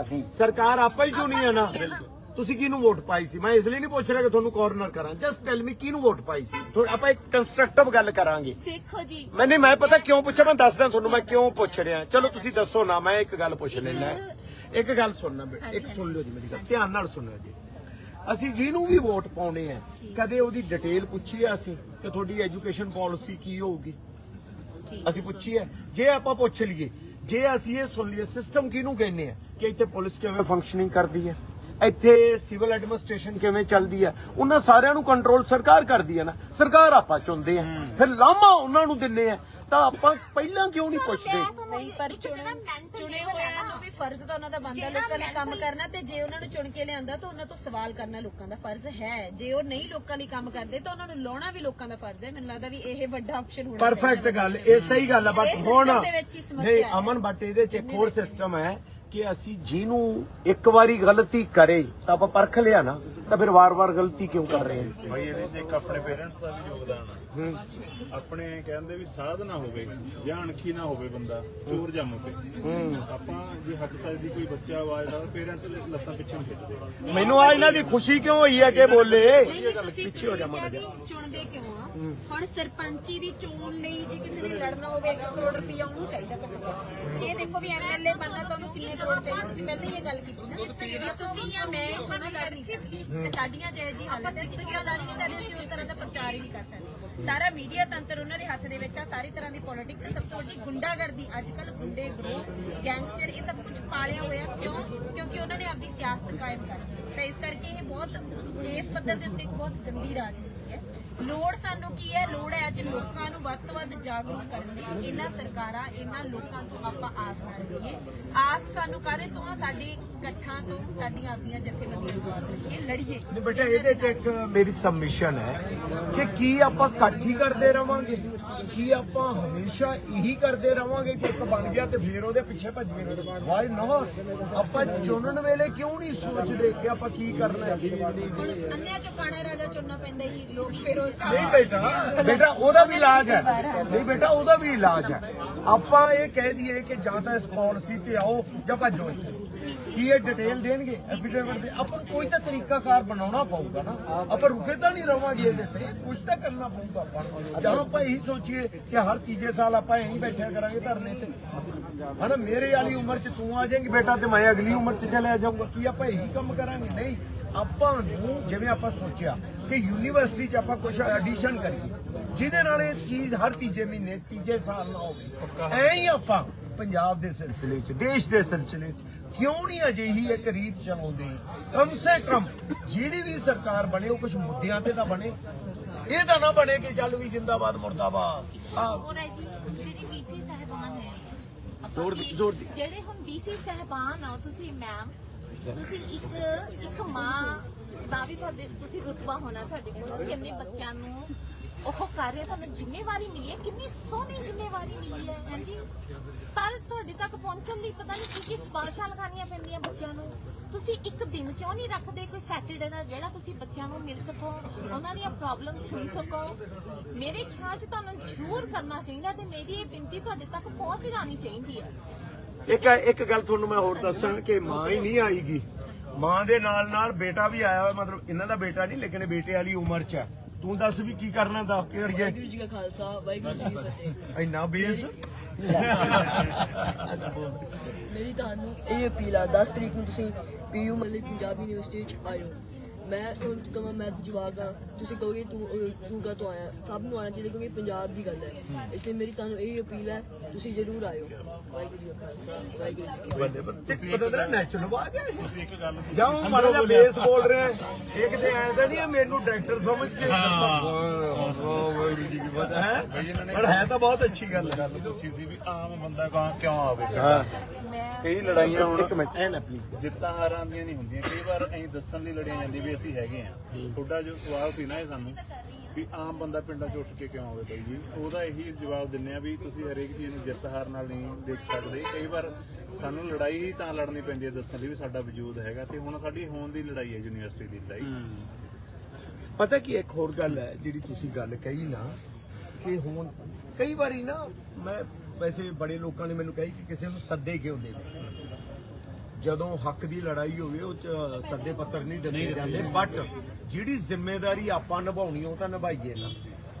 ਅਸੀਂ। ਸਰਕਾਰ ਆਪਾਂ ਹੀ ਚੁਣੀ ਹੈ ਨਾ। ਤੁਸੀਂ ਕਿਹਨੂੰ ਵੋਟ ਪਾਈ ਸੀ? ਮੈਂ ਇਸ ਲਈ ਨਹੀਂ ਪੁੱਛ ਰਿਹਾ ਕਿ ਤੁਹਾਨੂੰ ਕਾਰਨਰ ਕਰਾਂ। ਜਸਟ ਟੈਲ ਮੀ ਕਿਹਨੂੰ ਵੋਟ ਪਾਈ ਸੀ? ਥੋੜ੍ਹਾ- ਆਪਾਂ ਇੱਕ ਕੰਸਟਰਕਟਿਵ ਗੱਲ ਕਰਾਂਗੇ। ਦੇਖੋ ਜੀ। ਮੈਂ ਨਹੀਂ ਮੈਂ ਪਤਾ ਕਿਉਂ ਪੁੱਛਿਆ? ਮੈਂ ਦੱਸਦਾ ਤੁਹਾਨੂੰ ਮੈਂ ਕਿਉਂ ਪੁੱਛ ਰਿਹਾ। ਚਲੋ ਤੁਸੀਂ ਦੱਸੋ ਨਾ ਮੈਂ ਇੱਕ ਗੱਲ ਪੁੱਛ ਲੈਣਾ ਇੱਕ ਗੱਲ ਸੁਣਨਾ ਬੇਟਾ ਇੱਕ ਸੁਣ ਲਿਓ ਜੀ ਮੇਰੀ ਗੱਲ। ਧਿਆਨ ਨਾਲ ਸੁਣਿਓ ਜੀ। ਅਸੀਂ ਜਿਹਨੂੰ ਵੀ ਵੋਟ ਪਾਉਣੇ ਆ ਕਦੇ ਉਹਦੀ ਡਿਟੇਲ ਪੁੱਛੀ ਆ ਅਸੀਂ ਕਿ ਤੁਹਾਡੀ ਐਜੂਕੇਸ਼ਨ ਪਾਲਿਸੀ ਕੀ ਹੋਊਗੀ? ਅਸੀਂ ਪੁੱਛੀ ਹੈ ਜੇ ਆਪਾਂ ਪੁੱਛ ਲਈਏ ਜੇ ਅਸੀਂ ਇਹ ਸੁਣ ਲਈਏ ਸਿਸਟਮ ਕਿਹਨੂੰ ਕਹਿੰਦੇ ਆ ਕਿ ਇੱਥੇ ਪੁਲਿਸ ਕਿਵੇਂ ਫੰਕਸ਼ਨਿੰਗ ਕਰਦੀ ਹੈ ਇੱਥੇ ਸਿਵਲ ਐਡਮਿਨਿਸਟ੍ਰੇਸ਼ਨ ਕਿਵੇਂ ਚੱਲਦੀ ਹੈ ਉਹਨਾਂ ਸਾਰਿਆਂ ਨੂੰ ਕੰਟਰੋਲ ਸਰਕਾਰ ਕਰਦੀ ਹੈ ਨਾ। ਸਰਕਾਰ ਆਪਾਂ ਚੁਣਦੇ ਆ। ਫਿਰ ਲਾਮਾ ਉਹਨਾਂ ਨੂੰ ਦਿੰਨੇ ਆ। ਤਾਂ ਆਪਾਂ ਪਹਿਲਾਂ ਕਿਉਂ ਨਹੀਂ ਪੁੱਛਦੇ? ਨਹੀਂ ਪਰ ਚੁਣੇ ਚੁਣੇ ਹੋਇਆਂ ਨੂੰ ਵੀ ਫਰਜ਼ ਤਾਂ ਉਹਨਾਂ ਦਾ ਬਣਦਾ ਲੋਕਾਂ ਲਈ ਕੰਮ ਕਰਨਾ ਤੇ ਜੇ ਉਹਨਾਂ ਨੂੰ ਚੁਣ ਕੇ ਲਿਆਂਦਾ ਤਾਂ ਉਹਨਾਂ ਤੋਂ ਸਵਾਲ ਕਰਨਾ ਲੋਕਾਂ ਦਾ ਫਰਜ਼ ਹੈ। ਜੇ ਉਹ ਨਹੀਂ ਲੋਕਾਂ ਲਈ ਕੰਮ ਕਰਦੇ ਤਾਂ ਉਹਨਾਂ ਨੂੰ ਲਾਉਣਾ ਵੀ ਲੋਕਾਂ ਦਾ ਫਰਜ਼ ਹੈ। ਮੈਨੂੰ ਲੱਗਦਾ ਵੀ ਇਹ ਵੱਡਾ ਆਪਸ਼ਨ ਹੋਣਾ ਪਰਫੈਕਟ ਗੱਲ ਇਹ ਸਹੀ ਗੱਲ ਹੈ ਬਟ ਇਹ ਹੁਣ system ਦੇ ਵਿੱਚ ਹੀ ਸਮੱਸਿਆ ਨਹੀਂ ਹੈ। ਅਮਨ ਬਟ ਇਹਦੇ ਚ ਇੱਕ ਹੋਰ ਸਿਸਟਮ ਹੈ ਕਿ ਅਸੀਂ ਜਿਹਨੂੰ ਇੱਕ ਵਾਰੀ ਗਲਤੀ ਕਰੇ ਤਾਂ ਆਪਾਂ ਪਰਖ ਲਿਆ ਨਾ ਤਾਂ ਫਿਰ ਵਾਰ-ਵਾਰ ਗਲਤੀ ਕਿਉਂ ਕਰ ਰਹੇ ਹਾਂ? ਭਾਈ ਇਹਦੇ 'ਚ ਇੱਕ ਆਪਣੇ ਪੇਰੈਂਟਸ ਦਾ ਵੀ ਯੋਗਦਾਨ ਆ। ਆਪਣੇ ਕਹਿੰਦੇ ਵੀ ਸਾਧ ਨਾ ਹੋਵੇ ਜਾਂ ਅਣਖੀ ਨਾ ਹੋਵੇ ਬੰਦਾ ਚੋਰ ਜੰਮ ਕੇ ਆਪਾਂ ਜੇ ਹੱਕ ਸਕਦੀ ਕੋਈ ਬੱਚਾ ਆਵਾਜ਼ ਦਾ ਪੇਰੈਂਟਸ ਲੱਤਾਂ ਪਿੱਛੇ ਨੂੰ ਖਿੱਚਦੇ ਮੈਨੂੰ ਆ ਇਹਨਾਂ ਦੀ ਖੁਸ਼ੀ ਕਿਉਂ ਹੋਈ ਹੈ ਕਿ ਬੋਲੇ? ਪਿੱਛੇ ਹੋ ਜਾ ਚੁਣਦੇ ਕਿਉਂ ਆ? ਹੁਣ ਸਰਪੰਚੀ ਦੀ ਚੋਣ ਲਈ ਜੇ ਕਿਸੇ ਨੇ ਲੜਨਾ ਹੋਵੇ 1 ਕਰੋੜ ਰੁਪਇਆ ਉਹਨੂੰ ਚਾਹੀਦਾ। ਤੁਸੀਂ ਇਹ ਦੇਖੋ ਵੀ ਐਮਐਲਏ ਬਣਨਾ ਤਾਂ ਉਹਨੂੰ ਕਿੰਨੇ ਕਰੋੜ ਚਾਹੀਦੇ ਤੁਸੀਂ ਪਹਿਲਾਂ ਹੀ ਇਹ ਗੱਲ ਕੀਤੀ ਨਾ ਵੀ ਤੁਸੀਂ ਜਾਂ ਮੈਂ ਚੋਣਾਂ ਲੜ ਨਹੀਂ ਸਕਦੀ। ਸਾਡੀਆਂ ਜਿਹੇ ਜੀ ਹਾਲਤ ਹੈ ਅਸੀਂ ਚੋਣਾਂ ਲੜ ਹੀ ਨਹੀਂ ਸਕਦੇ ਅਸੀਂ ਉਸ ਤਰ੍ਹਾਂ ਦਾ ਪ੍ਰਚਾਰ ਹੀ ਨਹੀਂ ਕਰ ਸਕਦੇ। ਸਾਰਾ ਮੀਡੀਆ ਤੰਤਰ ਉਹਨਾਂ ਦੇ ਹੱਥ ਦੇ ਵਿੱਚ ਆ। ਸਾਰੀ ਤਰ੍ਹਾਂ ਦੀ ਪੋਲਿਟਿਕਸ ਸਭ ਤੋਂ ਵੱਡੀ ਗੁੰਡਾਗਰਦੀ ਅੱਜ ਕੱਲ ਗੁੰਡੇ, ਗਰੋਹ ਗੈਂਗਸਟਰ ਇਹ ਸਭ ਕੁਝ ਪਾਲਿਆ ਹੋਇਆ। ਕਿਉਂ? ਕਿਉਂਕਿ ਉਹਨਾਂ ਨੇ ਆਪਦੀ ਸਿਆਸਤ ਕਾਇਮ ਕਰ। ਤਾਂ ਇਸ ਕਰਕੇ ਇਹ ਬਹੁਤ, ਇਸ ਪੱਧਰ ਦੇ ਉੱਤੇ ਇੱਕ ਬਹੁਤ ਗੰਦੀ ਰਾਜਨੀਤੀ ਲੋੜ ਸਾਨੂੰ ਕੀ ਹੈ? ਲੋੜ ਹੈ ਅੱਜ ਲੋਕਾਂ ਨੂੰ ਵੱਧ ਤੋਂ ਵੱਧ ਜਾਗਰੂਕ ਕਰਨ ਦੀ। ਇਹਨਾਂ ਸਰਕਾਰਾਂ ਇਹਨਾਂ ਲੋਕਾਂ ਤੋਂ ਆਪਾਂ ਆਸ ਨਾ ਰੱਖੀਏ ਆਸ ਸਾਨੂੰ ਕਾਹਦੇ ਤੋਂ ਆ? ਸਾਡੀ ਇਕੱਠਾਂ ਤੋਂ ਸਾਡੀਆਂ ਆਪਦੀਆਂ ਜਥੇਬੰਦੀਆਂ ਤੋਂ ਆਸ ਰੱਖੀਏ ਲੜੀਏ। ਨਹੀਂ ਬੇਟਾ ਇਹਦੇ ਚ ਇੱਕ ਮੇਰੀ ਸਬਮਿਸ਼ਨ ਹੈ ਕਿ ਕੀ ਆਪਾਂ ਇਕੱਠੀ ਕਰਦੇ ਰਵਾਂਗੇ? ਕੀ ਆਪਾਂ ਹਮੇਸ਼ਾ ਇਹੀ ਕਰਦੇ ਰਵਾਂਗੇ ਕਿ ਇੱਕ ਬਣ ਗਿਆ ਤੇ ਫੇਰ ਉਹਦੇ ਪਿੱਛੇ ਭੱਜੀਏ ਵਾਈ ਨਾਟ ਆਪਾਂ ਚੁਣਨ ਵੇਲੇ ਕਿਉਂ ਨਹੀਂ ਸੋਚਦੇ ਕਿ ਆਪਾਂ ਕੀ ਕਰਨਾ ਹੈ? ਹੁਣ ਅੰਨਿਆਂ ਚੋਂ ਕਾਣਾ ਰਾਜਾ ਚੁਣਨਾ ਪੈਂਦਾ ਹੀ ਲੋਕ ਫਿਰ ਹਿਸਾਬ ਨਹੀਂ ਬੇਟਾ ਬੇਟਾ ਉਹਦਾ ਵੀ ਇਲਾਜ ਹੈ। ਨਹੀਂ ਬੇਟਾ, ਉਹਦਾ ਵੀ ਇਲਾਜ ਹੈ। ਆਪਾਂ ਇਹ ਕਹਿ ਦਈਏ ਕਿ ਜਾਂ ਤਾਂ ਇਸ ਪਾਲਿਸੀ ਤੇ ਆਓ ਜਾਂ ਭੱਜੋ ਕੀ ਇਹ ਡਿਟੇਲ ਦੇਣਗੇ? ਐਫੀਡੇਵਿਟ ਦੇ ਆਪਾਂ ਕੋਈ ਤਾਂ ਤਰੀਕਾਕਾਰ ਬਣਾਉਣਾ ਪਊਗਾ ਨਾ। ਆਪਾਂ ਰੁਕੇ ਤਾਂ ਨਹੀਂ ਰਵਾਂਗੇ ਇਹਦੇ ਤੇ। ਕੁਝ ਤਾਂ ਕਰਨਾ ਪਊਗਾ ਆਪਾਂ ਨੂੰ। ਜਾਂ ਆਪਾਂ ਇਹੀ ਸੋਚੀਏ ਕਿ ਹਰ ਤੀਜੇ ਸਾਲ ਆਪਾਂ ਇਹੀ ਬੈਠਿਆ ਕਰਾਂਗੇ ਧਰਨੇ ਤੇ। ਹਨਾ, ਮੇਰੇ ਵਾਲੀ ਉਮਰ 'ਚ ਤੂੰ ਆ ਜਾਏਂਗੀ ਬੇਟਾ ਤੇ ਮੈਂ ਅਗਲੀ ਉਮਰ 'ਚ ਚਲਿਆ ਜਾਊਂਗਾ। ਕੀ ਆਪਾਂ ਇਹੀ ਕੰਮ ਕਰਾਂਗੇ? ਨਹੀਂ। ਆਪਾਂ ਨੂੰ ਜਿਵੇਂ ਆਪਾਂ ਸੋਚਿਆ ਕਿ ਯੂਨੀਵਰਸਿਟੀ 'ਚ ਆਪਾਂ ਕੁਝ ਐਡੀਸ਼ਨ ਕਰੀਏ ਜਿਹਦੇ ਨਾਲ ਇਹ ਚੀਜ਼ ਹਰ ਤੀਜੇ ਮਹੀਨੇ ਤੀਜੇ ਸਾਲ ਨਾ ਹੋਵੇ। ਐ ਹੀ ਆਪਾਂ ਪੰਜਾਬ ਦੇ ਸਿਲਸਿਲੇ 'ਚ ਦੇਸ਼ ਦੇ ਸਿਲਸਿਲੇ 'ਚ ਕਿਉਂ ਨਹੀਂ ਅਜਿਹੀ ਇੱਕ ਰੀਤ ਚਲਾਉਂਦੇ? ਕਮ ਸੇ ਕਮ ਜਿਹੜੀ ਵੀ ਸਰਕਾਰ ਬਣੇ ਉਹ ਕੁਝ ਮੁੱਦਿਆਂ ਤੇ ਤਾਂ ਬਣੇ। ਇਹ ਤਾਂ ਨਾ ਬਣੇ ਕਿ ਚੱਲ ਵੀ ਜਿੰਦਾਬਾਦ ਮੁਰਦਾਬਾਦ। ਆਹ ਹੋਰ ਹੈ ਜੀ ਜਿਹੜੀ ਬੀਸੀ ਸਹਿਬਾਨ ਹੈ ਆਪਾਂ ਜ਼ੋਰ ਦੀ- ਕੀ- ਜ਼ੋਰ ਦੀ। ਜਿਹੜੇ ਹੁਣ ਬੀਸੀ ਸਹਿਬਾਨ ਆ ਤੁਸੀਂ ਮੈਮ ਤੁਸੀਂ ਇੱਕ ਇੱਕ ਮਾਂ ਦਾ ਵੀ ਤੁਹਾਡੇ, ਤੁਸੀਂ ਰੁਤਬਾ ਹੋਣਾ ਤੁਹਾਡੇ ਕੋਲ, ਤੁਸੀਂ ਆਪਣੇ ਬੱਚਿਆਂ ਨੂੰ ਉਹ ਕਰ ਰਹੇ ਤੁਹਾਨੂੰ ਜ਼ਿੰਮੇਵਾਰੀ ਮਿਲੀ ਹੈ? ਕਿੰਨੀ ਸੋਹਣੀ ਜ਼ਿੰਮੇਵਾਰੀ ਮਿਲੀ ਹੈ ਹਾਂਜੀ ਪਰ ਤੁਹਾਡੇ ਤੱਕ ਪਹੁੰਚਣ ਲਈ ਪਤਾ ਨਹੀਂ ਕੀ ਕੀ ਸਪਾਰਸ਼ਾਂ ਲਗਾਉਣੀਆਂ ਪੈਂਦੀਆਂ ਬੱਚਿਆਂ ਨੂੰ। ਤੁਸੀਂ ਇੱਕ ਦਿਨ ਕਿਉਂ ਨਹੀਂ ਰੱਖਦੇ ਕੋਈ ਸੈਟਰਡੇ ਦਾ ਜਿਹੜਾ ਤੁਸੀਂ ਬੱਚਿਆਂ ਨੂੰ ਮਿਲ ਸਕੋ, ਉਹਨਾਂ ਦੀਆਂ ਪ੍ਰੋਬਲਮ ਸੁਣ ਸਕੋ? ਮੇਰੇ ਖਿਆਲ 'ਚ ਤੁਹਾਨੂੰ ਜ਼ਰੂਰ ਕਰਨਾ ਚਾਹੀਦਾ ਤੇ ਮੇਰੀ ਇਹ ਬੇਨਤੀ ਤੁਹਾਡੇ ਤੱਕ ਪਹੁੰਚ ਜਾਣੀ ਚਾਹੀਦੀ ਹੈ। ਇੱਕ ਇੱਕ ਗੱਲ ਤੁਹਾਨੂੰ ਮੈਂ ਹੋਰ ਦੱਸਾਂ ਕਿ ਮਾਂ ਹੀ ਨਹੀਂ ਆਈਗੀ। ਮਾਂ ਦੇ ਨਾਲ ਨਾਲ ਬੇਟਾ ਵੀ ਆਇਆ ਹੋਇਆ ਮਤਲਬ ਇਹਨਾਂ ਦਾ ਬੇਟਾ ਨਹੀਂ ਲੇਕਿਨ ਬੇਟੇ ਵਾਲੀ ਉਮਰ 'ਚ ਹੈ। ਤੂੰ ਦੱਸ ਵੀ ਕੀ ਕਰਨਾ ਦੱਸ ਕੇ ਅੜੀਏ ਵਾਹਿਗੁਰੂ ਜੀ ਕਾ ਖਾਲਸਾ ਵਾਹਿਗੁਰੂ ਜੀ ਕੀ ਫਤਿਹ। ਇੰਨਾ ਬੇਸ? ਮੇਰੀ ਤੁਹਾਨੂੰ ਇਹ ਅਪੀਲ ਆ 10 ਤਰੀਕ ਨੂੰ ਤੁਸੀਂ ਪੀਯੂ ਮਲਿਕ ਪੰਜਾਬ ਯੂਨੀਵਰਸਿਟੀ ਵਿੱਚ ਆਇਓ। ਮੈਂ ਤੁਹਾਨੂੰ ਕਹਾਂ ਮੈਂ ਜਵਾਬ ਆ ਤੁਸੀਂ ਕਹੋਗੇ ਤੂੰ ਅਹ, ਤੂੰ ਕਾ ਤੋਂ ਆਇਆ? ਸਭ ਨੂੰ ਆਉਣਾ ਚਾਹੀਦਾ ਕਿਉਂਕਿ ਪੰਜਾਬ ਦੀ ਗੱਲ ਹੈ। ਇਸ ਲਈ ਮੇਰੀ ਤੁਹਾਨੂੰ ਇਹ ਅਪੀਲ ਹੈ ਤੁਸੀਂ ਜ਼ਰੂਰ ਆਇਓ। ਵਾਹਿਗੁਰੂ ਜੀ ਕਾ ਖਾਲਸਾ ਵਾਹਿਗੁਰੂ ਜੀ ਕੀ ਬੰਦੇ ਬੰਦੇ ਬਦਲਣਾ ਨੈਚੁਰਲ ਬਾਤ ਹੈ ਤੁਸੀਂ ਇੱਕ ਗੱਲ ਜਾਉਂ ਮਾੜਾ ਜਿਹਾ ਬੇਸ ਬੋਲ ਰਿਹਾ ਹੈ। ਇੱਕ ਤੇ ਐਂ ਤਾਂ ਨਹੀਂ ਹੈ ਮੈਨੂੰ ਡਾਇਰੈਕਟਰ ਸਮਝ ਕੇ ਦੱਸਾਂ। ਵਾਹਿਗੁਰੂ ਜੀ ਕੀ ਬਾਤ ਹੈ? ਪਰ ਹੈ ਤਾਂ ਬਹੁਤ ਅੱਛੀ ਗੱਲ ਹੈ। ਗੱਲ ਪੁੱਛੀ ਸੀ ਵੀ ਆਮ ਬੰਦਾ ਕਹਾਂ ਕਿਉਂ ਆਵੇ? ਹਾਂ। ਕਈ ਲੜਾਈਆਂ ਹੁਣ ਇੱਕ ਮਿੰਟ। ਐ ਨਾ ਪਲੀਜ਼ ਜਿੱਤਾਂ ਹਾਰਾਂ ਦੀਆਂ ਨਹੀਂ ਹੁੰਦੀਆਂ। ਕਈ ਵਾਰ ਐਂ ਦੱਸਣ ਲਈ ਲੜੀਆਂ ਜਾਂਦੀ ਵੀ ਅਸੀਂ ਹੈਗੇ ਆ। ਤੁਹਾਡਾ ਜੋ ਸਵਾਲ ਸੀ ਨਾ ਇਹ ਸਾਨੂੰ ਵੀ ਆਮ ਬੰਦਾ ਪਿੰਡਾਂ 'ਚ ਉੱਠ ਕੇ ਕਿਉਂ ਆਵੇ ਬਾਈ ਜੀ? ਉਹਦਾ ਇਹੀ ਜਵਾਬ ਦਿੰਨੇ ਆ ਵੀ ਤੁਸੀਂ ਹਰੇਕ ਚੀਜ਼ ਨੂੰ ਜਿੱਤ ਹਾਰ ਨਾਲ ਨਹੀਂ ਦੇਖ ਸਕਦੇ। ਕਈ ਵਾਰ ਸਾਨੂੰ ਲੜਾਈ ਹੀ ਤਾਂ ਲੜਨੀ ਪੈਂਦੀ ਹੈ ਦੱਸਣ ਲਈ ਵੀ ਸਾਡਾ ਵਜੂਦ ਹੈਗਾ ਤੇ ਹੁਣ ਸਾਡੀ ਹੋਣ ਦੀ ਲੜਾਈ ਹੈ ਯੂਨੀਵਰਸਿਟੀ ਦੀ ਲੜਾਈ। ਪਤਾ ਕੀ ਇੱਕ ਹੋਰ ਗੱਲ ਹੈ ਜਿਹੜੀ ਤੁਸੀਂ ਗੱਲ ਕਹੀ ਨਾ ਕਿ ਹੁਣ ਕਈ ਵਾਰੀ ਨਾ ਮੈਂ ਵੈਸੇ ਬੜੇ ਲੋਕਾਂ ਨੇ ਮੈਨੂੰ ਕਹੀ ਕਿ ਕਿਸੇ ਨੂੰ ਸੱਦੇ ਕਿਉਂ ਦੇਵੇ? ਜਦੋਂ ਹੱਕ ਦੀ ਲੜਾਈ ਹੋਵੇ ਉਹ ਚ ਸੱਦੇ ਪੱਤਰ ਨਹੀਂ ਦਿੱਤੇ ਜਾਂਦੇ ਬਟ ਜਿਹੜੀ ਜ਼ਿੰਮੇਵਾਰੀ ਆਪਾਂ ਨਿਭਾਉਣੀ ਉਹ ਤਾਂ ਨਿਭਾਈਏ ਨਾ।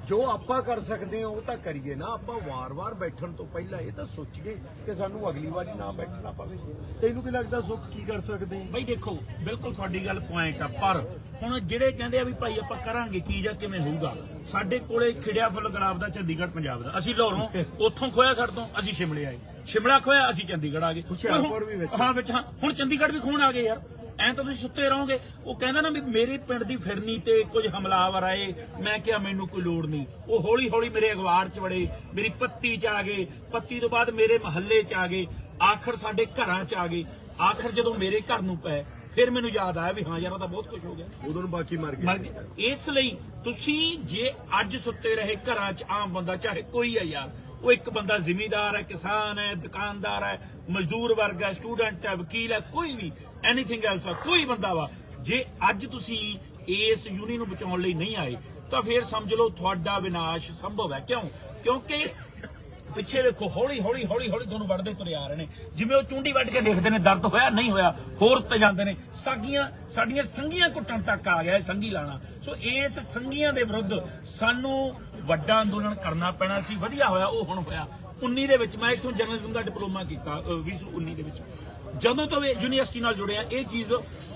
ਜੋ ਆਪਾਂ ਕਰ ਸਕਦੇ ਹਾਂ ਉਹ ਤਾਂ ਕਰੀਏ ਨਾ। ਆਪਾਂ ਵਾਰ-ਵਾਰ ਬੈਠਣ ਤੋਂ ਪਹਿਲਾਂ ਇਹ ਤਾਂ ਸੋਚੀਏ ਕਿ ਸਾਨੂੰ ਅਗਲੀ ਵਾਰੀ ਨਾ ਬੈਠਣਾ ਪਵੇ। ਤੈਨੂੰ ਕੀ ਲੱਗਦਾ ਸੁੱਖ ਕੀ ਕਰ ਸਕਦੇ ਹਾਂ? ਬਈ ਦੇਖੋ ਬਿਲਕੁਲ ਤੁਹਾਡੀ ਗੱਲ ਪੁਆਇੰਟ ਆ ਪਰ ਹੁਣ ਜਿਹੜੇ ਕਹਿੰਦੇ ਆ ਵੀ ਭਾਈ ਆਪਾਂ ਕਰਾਂਗੇ ਕੀ ਜਾਂ ਕਿਵੇਂ ਹੋਊਗਾ? ਸਾਡੇ ਕੋਲੇ ਖਿੜਿਆ ਫੁੱਲ ਗੁਲਾਬ ਦਾ ਚੰਡੀਗੜ੍ਹ ਪੰਜਾਬ ਦਾ। ਅਸੀਂ ਲਾਹੌਰੋਂ ਉੱਥੋਂ ਖੋਇਆ ਸਾਡੇ ਤੋਂ ਅਸੀਂ ਸ਼ਿਮਲੇ ਆਏ। ਸ਼ਿਮਲਾ ਖੋਇਆ ਅਸੀਂ ਚੰਡੀਗੜ੍ਹ ਆ ਗਏ। ਹੁਸ਼ਿਆਰਪੁਰ ਵੀ ਵਿੱਚ। ਹਾਂ ਵਿੱਚ ਹਾਂ। ਹੁਣ ਚੰਡੀਗੜ੍ਹ ਵੀ ਖੋਣ ਆ ਗਏ ਯਾਰ। ਐਂ ਤਾਂ ਤੁਸੀਂ ਸੁੱਤੇ ਰਹੋਗੇ। ਉਹ ਕਹਿੰਦਾ ਨਾ ਵੀ ਮੇਰੇ ਪਿੰਡ ਦੀ ਫਿਰਨੀ ਤੇ ਕੁਝ ਹਮਲਾਵਰ ਆਏ। ਮੈਂ ਕਿਹਾ ਮੈਨੂੰ ਕੋਈ ਲੋੜ ਨਹੀਂ। ਉਹ ਹੌਲੀ ਹੌਲੀ ਮੇਰੇ ਅਖਬਾਰ 'ਚ ਵੜੇ ਮੇਰੀ ਪੱਤੀ 'ਚ ਆ ਗਏ। ਪੱਤੀ ਤੋਂ ਬਾਅਦ ਮੇਰੇ ਮਹੱਲੇ 'ਚ ਆ ਗਏ। ਆਖਰ ਸਾਡੇ ਘਰਾਂ 'ਚ ਆ ਗਏ। ਆਖਰ ਜਦੋਂ ਮੇਰੇ ਘਰ ਨੂੰ ਪਏ ਫਿਰ ਮੈਨੂੰ ਯਾਦ ਆਇਆ ਵੀ ਹਾਂ ਯਾਰ ਉਹ ਤਾਂ ਬਹੁਤ ਕੁਝ ਹੋ ਗਿਆ। ਉਦੋਂ ਬਾਕੀ ਮਰ ਗਏ। ਇਸ ਲਈ ਤੁਸੀਂ ਜੇ ਅੱਜ ਸੁੱਤੇ ਰਹੇ ਘਰਾਂ 'ਚ ਆਮ ਬੰਦਾ ਚਾਹੇ ਕੋਈ ਹੈ ਯਾਰ ਉਹ ਇੱਕ ਬੰਦਾ ਜ਼ਿਮੀਦਾਰ ਹੈ, ਕਿਸਾਨ ਹੈ, ਦੁਕਾਨਦਾਰ ਹੈ, ਮਜ਼ਦੂਰ ਵਰਗ ਹੈ, ਸਟੂਡੈਂਟ ਹੈ, ਵਕੀਲ ਹੈ, ਕੋਈ ਵੀ ਐਨੀਥਿੰਗ ਐਲਸ ਆ ਕੋਈ ਬੰਦਾ ਵਾ, ਜੇ ਅੱਜ ਤੁਸੀਂ ਇਸ ਯੂਨੀ ਨੂੰ ਬਚਾਉਣ ਲਈ ਨਹੀਂ ਆਏ, ਤਾਂ ਫਿਰ ਸਮਝ ਲਓ ਤੁਹਾਡਾ ਵਿਨਾਸ਼ ਸੰਭਵ ਹੈ। ਕਿਉਂ? ਕਿਉਂਕਿ ਪਿੱਛੇ ਵੇਖੋ ਹੌਲੀ ਹੌਲੀ ਹੌਲੀ ਹੌਲੀ ਤੁਹਾਨੂੰ ਵੱਢਦੇ ਤੁਰੇ ਆ ਰਹੇ ਨੇ। ਜਿਵੇਂ ਉਹ ਚੁੰਡੀ ਵੱਢ ਕੇ ਦੇਖਦੇ ਨੇ, ਦਰਦ ਹੋਇਆ, ਨਹੀਂ ਹੋਇਆ, ਹੋਰ ਤੇ ਜਾਂਦੇ ਨੇ। ਸਾਗੀਆਂ, ਸਾਡੀਆਂ ਸੰਗੀਆਂ ਘੁੱਟਣ ਤੱਕ ਆ ਗਿਆ ਇਹ ਸੰਗੀ ਲਾਣਾ। ਸੋ ਇਸ ਸੰਗੀਆਂ ਦੇ ਵਿਰੁੱਧ ਸਾਨੂੰ ਵੱਡਾ ਅੰਦੋਲਨ ਕਰਨਾ ਪੈਣਾ ਸੀ। ਵਧੀਆ ਹੋਇਆ, ਉਹ ਹੁਣ ਹੋਇਆ। 19 ਦੇ ਵਿੱਚ ਮੈਂ ਇੱਥੋਂ ਜਰਨਲਿਜ਼ਮ ਦਾ ਡਿਪਲੋਮਾ ਕੀਤਾ, ਅਹ 2019 ਦੇ ਵਿੱਚ। ਜਦੋਂ ਤੋਂ ਇਹ ਯੂਨੀਵਰਸਿਟੀ ਨਾਲ ਜੁੜਿਆ ਇਹ ਚੀਜ਼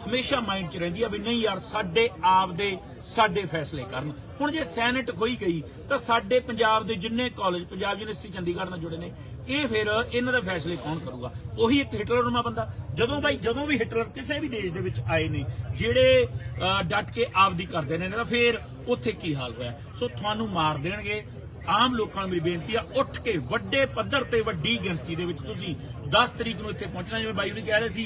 ਹਮੇਸ਼ਾ ਮਾਈਂਡ 'ਚ ਰਹਿੰਦੀ ਆ ਵੀ ਨਹੀਂ ਯਾਰ ਸਾਡੇ ਆਪ ਦੇ ਸਾਡੇ ਫੈਸਲੇ ਕਰਨ। ਹੁਣ ਜੇ ਸੈਨੇਟ ਖੋਈ ਗਈ ਤਾਂ ਸਾਡੇ ਪੰਜਾਬ ਦੇ ਜਿੰਨੇ ਕਾਲਜ ਪੰਜਾਬ ਯੂਨੀਵਰਸਿਟੀ ਚੰਡੀਗੜ੍ਹ ਨਾਲ ਜੁੜੇ ਨੇ ਇਹ ਫਿਰ ਇਹਨਾਂ ਦੇ ਫੈਸਲੇ ਕੌਣ ਕਰੂਗਾ? ਉਹੀ ਇੱਕ ਹਿਟਲਰ ਹਿਟਲਰਨੁਮਾ ਬੰਦਾ। ਜਦੋਂ ਬਾਈ ਜਦੋਂ ਵੀ ਹਿਟਲਰ ਕਿਸੇ ਵੀ ਦੇਸ਼ ਦੇ ਵਿੱਚ ਆਏ ਨੇ ਜਿਹੜੇ ਅਹ, ਡਟ ਕੇ ਆਪਦੀ ਕਰਦੇ ਨੇ ਨਾ ਫਿਰ ਉੱਥੇ ਕੀ ਹਾਲ ਹੋਇਆ? ਸੋ ਤੁਹਾਨੂੰ ਮਾਰ ਦੇਣਗੇ ਆਮ ਲੋਕਾਂ ਨੂੰ ਮੇਰੀ ਬੇਨਤੀ ਆ, ਉੱਠ ਕੇ ਵੱਡੇ ਪੱਧਰ ਤੇ ਵੱਡੀ ਗਿਣਤੀ ਦੇ ਵਿੱਚ ਤੁਸੀਂ 10 ਤਰੀਕ ਨੂੰ ਇੱਥੇ ਪਹੁੰਚਣਾ, ਜਿਵੇਂ ਬਾਈ ਨੇ ਕਹਿ ਰਹੇ ਸੀ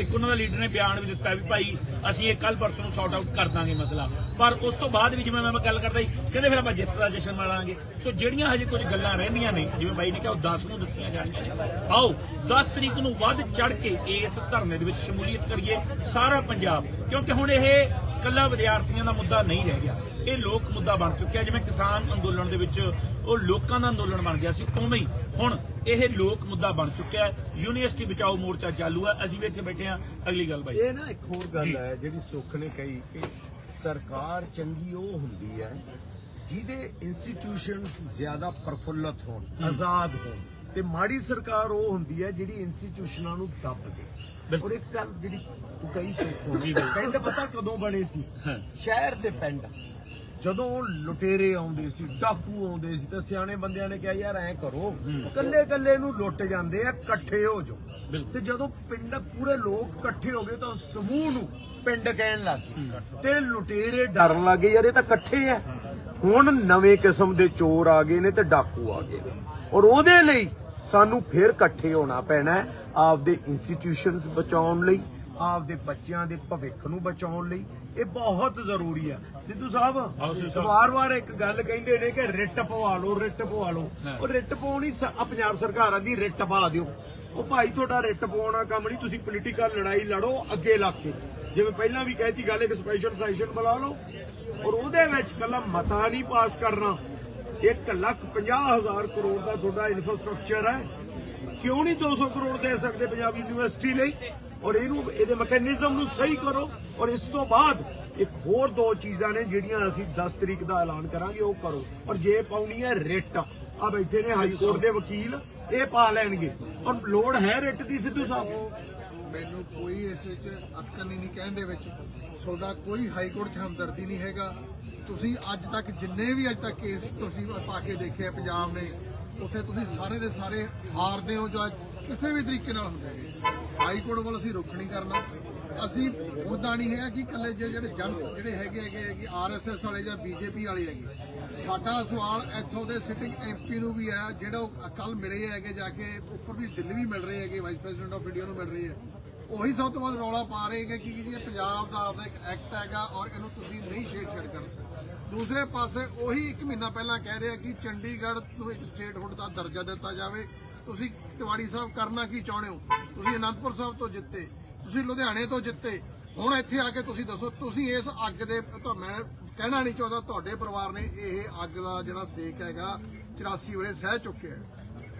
ਇੱਕ ਉਹਨਾਂ ਦਾ ਲੀਡਰ ਨੇ ਬਿਆਨ ਵੀ ਦਿੱਤਾ ਵੀ ਭਾਈ ਅਸੀਂ ਇਹ ਕੱਲ ਪਰਸੋਂ ਨੂੰ ਸੌਟ ਆਊਟ ਕਰ ਦਾਂਗੇ ਮਸਲਾ। ਪਰ ਉਸ ਤੋਂ ਬਾਅਦ ਵੀ ਜਿਵੇਂ ਮੈਂ ਗੱਲ ਕਰਦਾ ਸੀ ਕਹਿੰਦੇ ਫਿਰ ਆਪਾਂ ਜਿੱਤ ਦਾ ਜਸ਼ਨ ਮਨਾਵਾਂਗੇ। ਸੋ ਜਿਹੜੀਆਂ ਹਜੇ ਕੁਝ ਗੱਲਾਂ ਰਹਿੰਦੀਆਂ ਨੇ, ਜਿਵੇਂ ਬਾਈ ਨੇ ਕਿਹਾ, ਉਹ 10 ਨੂੰ ਦੱਸੀਆਂ ਜਾਣੀਆਂ ਨੇ। ਆਓ 10 ਤਰੀਕ ਨੂੰ ਵੱਧ ਚੜ ਕੇ ਇਸ ਧਰਨੇ ਦੇ ਵਿੱਚ ਸ਼ਮੂਲੀਅਤ ਕਰੀਏ ਸਾਰਾ ਪੰਜਾਬ, ਕਿਉਂਕਿ ਹੁਣ ਇਹ ਕੱਲਾ ਵਿਦਿਆਰਥੀਆਂ ਦਾ ਮੁੱਦਾ ਨਹੀਂ ਰਹਿ ਗਿਆ। ਇਹ ਲੋਕ ਮੁੱਦਾ ਬਣ ਚੁੱਕਿਆ ਜਿਵੇਂ ਕਿਸਾਨ ਅੰਦੋਲਨ ਦੇ ਵਿੱਚ ਉਹ ਲੋਕਾਂ ਦਾ ਅੰਦੋਲਨ ਬਣ ਗਿਆ ਸੀ ਉਵੇਂ ਹੀ ਹੁਣ ਇਹ ਲੋਕ ਮੁੱਦਾ ਬਣ ਚੁੱਕਿਆ ਯੂਨੀਵਰਸਿਟੀ ਬਚਾਓ ਮੋਰਚਾ ਚਾਲੂ ਹੈ। ਅਸੀਂ ਵੀ ਇੱਥੇ ਬੈਠੇ ਹਾਂ। ਅਗਲੀ ਗੱਲ ਬਾਈ। ਇਹ ਨਾ ਇੱਕ ਹੋਰ ਗੱਲ ਹੈ ਜਿਹੜੀ ਸੁੱਖ ਨੇ ਕਹੀ ਕਿ ਸਰਕਾਰ ਚੰਗੀ ਉਹ ਹੁੰਦੀ ਹੈ ਜਿਹਦੇ ਇੰਸਟੀਟਿਊਸ਼ਨਸ ਜ਼ਿਆਦਾ ਪ੍ਰਫੁੱਲਤ ਹੋਣ ਆਜ਼ਾਦ ਹੋਣ ਤੇ ਮਾੜੀ ਸਰਕਾਰ ਉਹ ਹੁੰਦੀ ਹੈ ਜਿਹੜੀ ਇੰਸਟੀਟਿਊਸ਼ਨਾਂ ਨੂੰ ਦੱਬ ਦੇ। ਔਰ ਇੱਕ ਗੱਲ ਜਿਹੜੀ ਤੂੰ ਕਹੀ ਬਿਲਕੁਲ। ਪਿੰਡ ਪਤਾ ਕਦੋਂ ਬਣੇ ਸੀ? ਸ਼ਹਿਰ ਦੇ ਪਿੰਡ। ਜਦੋਂ ਲੁਟੇਰੇ ਆਉਂਦੇ ਸੀ ਡਾਕੂ ਆਉਂਦੇ ਸੀ ਤਾਂ ਸਿਆਣੇ ਬੰਦਿਆਂ ਨੇ ਕਿਹਾ ਯਾਰ ਐਂ ਕਰੋ ਕੱਲੇ ਕੱਲੇ ਨੂੰ ਲੁੱਟ ਜਾਂਦੇ ਆ ਇਕੱਠੇ ਹੋ ਜਾਓ। ਤੇ ਜਦੋਂ ਪਿੰਡ ਪੂਰੇ ਲੋਕ ਇਕੱਠੇ ਹੋ ਗਏ ਤਾਂ ਸਮੂਹ ਨੂੰ ਪਿੰਡ ਕਹਿਣ ਲੱਗ ਗਏ। ਤੇ ਲੁਟੇਰੇ ਡਰਨ ਲੱਗੇ ਯਾਰ ਇਹ ਤਾਂ ਇਕੱਠੇ ਆ। ਹੁਣ ਨਵੇਂ ਕਿਸਮ ਦੇ ਚੋਰ ਆ ਗਏ ਨੇ ਤੇ ਡਾਕੂ ਆ ਗਏ ਨੇ। ਔਰ ਉਹਦੇ ਲਈ ਸਾਨੂੰ ਫਿਰ ਇਕੱਠੇ ਹੋਣਾ ਪੈਣਾ ਆਪਦੇ ਇੰਸਟੀਟਿਊਸ਼ਨਸ ਬਚਾਉਣ ਲਈ ਆਪਦੇ ਬੱਚਿਆਂ ਦੇ ਭਵਿੱਖ ਨੂੰ ਬਚਾਉਣ ਲਈ ਇਹ ਬਹੁਤ ਜ਼ਰੂਰੀ ਹੈ ਸਿੱਧੂ ਸਾਹਿਬ। ਵਾਰ-ਵਾਰ ਇੱਕ ਗੱਲ ਕਹਿੰਦੇ ਨੇ ਕਿ ਰਿੱਟ ਪਵਾ ਲਓ ਰਿੱਟ ਪਵਾ ਲਓ। ਉਹ ਰਿੱਟ ਆ ਪੰਜਾਬ ਸਰਕਾਰਾਂ ਦੀ ਰਿੱਟ ਪਾ ਦਿਓ। ਉਹ ਭਾਈ ਤੁਹਾਡਾ ਰਿੱਟ ਪਵਾਉਣਾ ਕੰਮ ਨਹੀਂ ਤੁਸੀਂ ਪੋਲੀਟੀਕਲ ਲੜਾਈ ਲੜੋ ਅੱਗੇ ਲਾ ਕੇ। ਜਿਵੇਂ ਪਹਿਲਾਂ ਵੀ ਕਹਿਤੀ ਗੱਲ ਇੱਕ ਸਪੈਸ਼ਲ ਸੈਸ਼ਨ ਬੁਲਾ ਲਓ। ਔਰ ਉਹਦੇ ਵਿੱਚ ਕੱਲਾ ਮਤਾ ਨਹੀਂ ਪਾਸ ਕਰਨਾ। 1 ਲੱਖ 50 ਹਜ਼ਾਰ ਕਰੋੜ ਦਾ ਤੁਹਾਡਾ ਇਨਫਰਾਸਟ੍ਰਕਚਰ ਹੈ। ਕਿਉਂ ਨਹੀਂ 200 ਕਰੋੜ ਦੇ ਸਕਦੇ ਪੰਜਾਬ ਯੂਨੀਵਰਸਿਟੀ ਲਈ? ਔਰ ਇਹਨੂੰ, ਇਹਦੇ ਮੈਕੈਨਿਜ਼ਮ ਨੂੰ ਸਹੀ ਕਰੋ। ਔਰ ਇਸ ਤੋਂ ਬਾਅਦ ਇੱਕ ਹੋਰ ਦੋ ਚੀਜ਼ਾਂ ਨੇ ਜਿਹੜੀਆਂ ਅਸੀਂ 10 ਤਰੀਕ ਦਾ ਐਲਾਨ ਕਰਾਂਗੇ, ਉਹ ਕਰੋ। ਔਰ ਜੇ ਪਾਉਣੀ ਹੈ ਰਿਟ। ਆ ਬੈਠੇ ਨੇ ਹਾਈ ਕੋਰਟ ਦੇ ਵਕੀਲ, ਇਹ ਪਾ ਲੈਣਗੇ। ਔਰ ਲੋੜ ਹੈ ਰਿਟ ਦੀ ਸਿੱਧੂ ਸਾਹਿਬ? ਮੈਨੂੰ ਕੋਈ ਇਸ ਵਿੱਚ ਅਤਕਨੀ ਨਹੀਂ ਕਹਿਣ ਦੇ ਵਿੱਚ। ਤੁਹਾਡਾ ਕੋਈ ਹਾਈ ਕੋਰਟ 'ਚ ਹਮਦਰਦੀ ਨਹੀਂ ਹੈਗਾ। ਤੁਸੀਂ ਅੱਜ ਤੱਕ ਜਿੰਨੇ ਵੀ ਅੱਜ ਤੱਕ ਕੇਸ ਤੁਸੀਂ ਪਾ ਕੇ ਦੇਖੇ ਪੰਜਾਬ ਨੇ, ਉੱਥੇ ਤੁਸੀਂ ਸਾਰੇ ਦੇ ਸਾਰੇ ਹਾਰਦੇ ਹੋ ਜੋ ਅੱਜ ਕਿਸੇ ਵੀ ਤਰੀਕੇ ਨਾਲ ਹੁੰਦੇ ਨੇ ਹਾਈ ਕੋਰਟ ਵੱਲ ਅਸੀਂ ਰੁੱਖ ਨਹੀਂ ਕਰਨਾ। ਅਸੀਂ ਮੁੱਦਾ ਨਹੀਂ ਹੈਗਾ ਕਿ ਇਕੱਲੇ ਜਿਹੜੇ ਜਿਹੜੇ ਜਨਸ ਜਿਹੜੇ ਹੈਗੇ ਹੈਗੇ ਹੈਗੇ, ਆਰਐਸਐਸ ਵਾਲੇ ਜਾਂ ਬੀਜੇਪੀ ਵਾਲੇ ਹੈਗੇ। ਸਾਡਾ ਸਵਾਲ ਇੱਥੋਂ ਦੇ ਸਿਟਿੰਗ ਐਮਪੀ ਨੂੰ ਵੀ ਹੈ, ਜਿਹੜਾ ਕੱਲ ਮਿਲੇ ਹੈਗੇ ਜਾ ਕੇ ਉੱਪਰ ਵੀ ਦਿੱਲੀ ਵੀ ਮਿਲ ਰਹੇ ਹੈਗੇ ਵਾਈਸ ਪ੍ਰੈਜ਼ੀਡੈਂਟ ਆਫ ਇੰਡੀਆ ਨੂੰ ਮਿਲ ਰਹੇ ਹੈ। ਉਹੀ ਸਭ ਤੋਂ ਵੱਧ ਰੌਲਾ ਪਾ ਰਹੇ ਹੈਗੇ ਕਿ ਜੀ ਇਹ ਪੰਜਾਬ ਦਾ ਆਪਦਾ ਇੱਕ ਐਕਟ ਹੈਗਾ ਔਰ ਇਹਨੂੰ ਤੁਸੀਂ ਨਹੀਂ ਛੇੜ ਛੇੜ ਕਰ ਸਕਦੇ। ਦੂਸਰੇ ਪਾਸੇ ਉਹੀ ਇੱਕ ਮਹੀਨਾ ਪਹਿਲਾਂ ਕਹਿ ਰਿਹਾ ਕਿ ਚੰਡੀਗੜ੍ਹ ਨੂੰ ਇੱਕ ਸਟੇਟਹੁੱਡ ਦਾ ਦਰਜਾ ਦਿੱਤਾ ਜਾਵੇ। ਤੁਸੀਂ ਤਿਵਾੜੀ ਸਾਹਿਬ ਕਰਨਾ ਕੀ ਚਾਹੁੰਦੇ ਹੋ? ਤੁਸੀਂ ਅਨੰਦਪੁਰ ਸਾਹਿਬ ਤੋਂ ਜਿੱਤੇ, ਤੁਸੀਂ ਲੁਧਿਆਣੇ ਤੋਂ ਜਿੱਤੇ, ਹੁਣ ਇੱਥੇ ਆ ਕੇ ਤੁਸੀਂ ਦੱਸੋ, ਤੁਸੀਂ ਇਸ ਅੱਗ ਦੇ ਮੈਂ ਕਹਿਣਾ ਨਹੀਂ ਚਾਹੁੰਦਾ ਤੁਹਾਡੇ ਪਰਿਵਾਰ ਨੇ ਇਹ ਅੱਗ ਦਾ ਜਿਹੜਾ ਸੇਕ ਹੈਗਾ 84 ਵੇਲੇ ਸਹਿ ਚੁੱਕਿਆ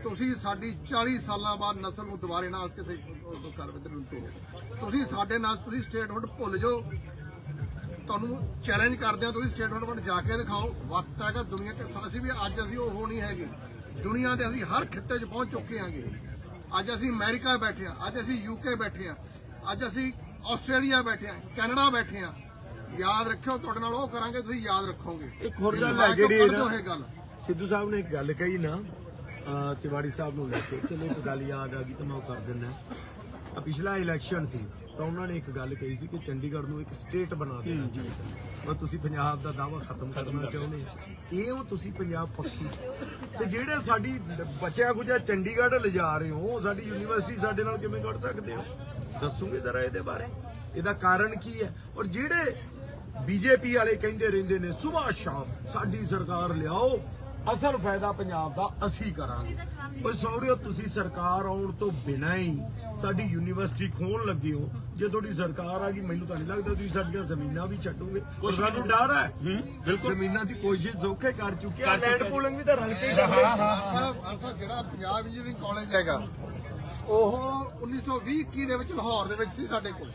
ਤੁਸੀਂ ਸਾਡੀ 40 ਸਾਲਾਂ ਬਾਅਦ ਨਸਲ ਨੂੰ ਦੁਬਾਰੇ ਨਾਲ ਕਿਸੇ ਉਹ ਨੂੰ ਤੋੜੋ ਤੁਸੀਂ ਸਾਡੇ ਨਾਲ, ਤੁਸੀਂ ਸਟੇਟਹੁੱਡ ਭੁੱਲ ਜਾਓ। ਤੁਹਾਨੂੰ ਚੈਲੰਜ ਕਰਦੇ ਆ ਤੁਸੀਂ ਸਟੇਟਹੁੱਡ ਵੱਲ ਜਾ ਕੇ ਦਿਖਾਓ। ਵਕਤ ਹੈਗਾ ਦੁਨੀਆ 'ਚ, ਅਸੀਂ ਵੀ ਅੱਜ ਅਸੀਂ ਉਹ ਨਹੀਂ ਹੈਗੇ। ਦੁਨੀਆ ਦੇ ਅਸੀਂ ਹਰ ਖਿੱਤੇ 'ਚ ਪਹੁੰਚ ਚੁੱਕੇ ਆਂਗੇ ਅੱਜ ਅਸੀਂ ਅਮਰੀਕਾ ਬੈਠੇ ਆ ਅੱਜ ਅਸੀਂ ਯੂਕੇ ਬੈਠੇ ਆ ਅੱਜ ਅਸੀਂ ਆਸਟ੍ਰੇਲੀਆ ਬੈਠੇ ਆ ਕੈਨੇਡਾ ਬੈਠੇ ਆ ਯਾਦ ਰੱਖਿਓ ਤੁਹਾਡੇ ਨਾਲ ਉਹ ਕਰਾਂਗੇ ਤੁਸੀਂ ਯਾਦ ਰੱਖੋਗੇ। ਇੱਕ ਹੋਰ ਗੱਲ ਹੈ ਜਿਹੜੀ ਗੱਲ। ਸਿੱਧੂ ਸਾਹਿਬ ਨੇ ਇੱਕ ਗੱਲ ਕਹੀ ਨਾ ਤਿਵਾੜੀ ਸਾਹਿਬ ਨੂੰ ਲੈ ਕੇ। ਚਲੋ ਇੱਕ ਗੱਲ ਯਾਦ ਆ ਗਈ ਤਾਂ ਮੈਂ ਉਹ ਕਰ ਦਿੰਦਾ। ਪਿਛਲਾ ਇਲੈਕਸ਼ਨ ਸੀ। ਤਾਂ ਉਹਨਾਂ ਨੇ ਇੱਕ ਗੱਲ ਕਹੀ ਸੀ ਕਿ ਚੰਡੀਗੜ੍ਹ ਨੂੰ ਇੱਕ ਸਟੇਟ ਬਣਾ ਦੇਣਾ ਚਾਹੀਦਾ। ਮੈਂ ਤੁਸੀਂ ਪੰਜਾਬ ਦਾ ਦਾਵਾ ਖਤਮ ਕਰਨਾ ਚਾਹੁੰਦੇ ਆ। ਇਹ ਉਹ ਤੁਸੀਂ ਪੰਜਾਬ ਪੱਖੀ। ਤੇ ਜਿਹੜੇ ਸਾਡੀ ਬੱਚਿਆਂ ਗੁਜਾ ਚੰਡੀਗੜ੍ਹ ਲਿਜਾ ਰਹੇ ਹੋ ਸਾਡੀ ਯੂਨੀਵਰਸਿਟੀ ਸਾਡੇ ਨਾਲ ਕਿਵੇਂ ਕਰ ਸਕਦੇ ਹੋ? ਦੱਸੋਗੇ ਜ਼ਰਾ ਇਹਦੇ ਬਾਰੇ? ਇਹਦਾ ਕਾਰਨ ਕੀ ਹੈ? ਔਰ ਜਿਹੜੇ ਬੀਜੇਪੀ ਵਾਲੇ ਕਹਿੰਦੇ ਰਹਿੰਦੇ ਨੇ ਸਵੇਰ ਸ਼ਾਮ ਸਾਡੀ ਸਰਕਾਰ ਲਿਆਓ। ਅਸਲ ਫਾਇਦਾ ਪੰਜਾਬ ਦਾ ਅਸੀਂ ਕਰਾਂਗੇ। ਓਏ ਸੌਰਿਓ ਤੁਸੀਂ ਸਰਕਾਰ ਆਉਣ ਤੋਂ ਬਿਨਾਂ ਹੀ ਸਾਡੀ ਯੂਨੀਵਰਸਿਟੀ ਖੋਣ ਲੱਗੇ ਹੋ। ਜੇ ਤੁਹਾਡੀ ਸਰਕਾਰ ਆ ਗਈ ਮੈਨੂੰ ਤਾਂ ਨਹੀਂ ਲੱਗਦਾ ਤੁਸੀਂ ਸਾਡੀਆਂ ਜ਼ਮੀਨਾਂ ਵੀ ਛੱਡੋਗੇ। ਸਾਨੂੰ ਡਰ ਹੈ। ਬਿਲਕੁਲ। ਜ਼ਮੀਨਾਂ ਦੀ ਕੋਸ਼ਿਸ਼ ਸੌਖੇ ਕਰ ਚੁੱਕੇ ਆ ਲੈਂਡ ਪੂਲਿੰਗ ਵੀ ਤਾਂ ਰਲ ਕੇ ਹੀ ਕਰ ਰਹੇ ਸਾਹਿਬ ਸਾਹਿਬ ਜਿਹੜਾ ਪੰਜਾਬ ਇੰਜੀਨੀਅਰਿੰਗ ਕਾਲਜ ਹੈਗਾ ਉਹ 1920 21 ਦੇ ਵਿੱਚ ਲਾਹੌਰ ਦੇ ਵਿੱਚ ਸੀ ਸਾਡੇ ਕੋਲ।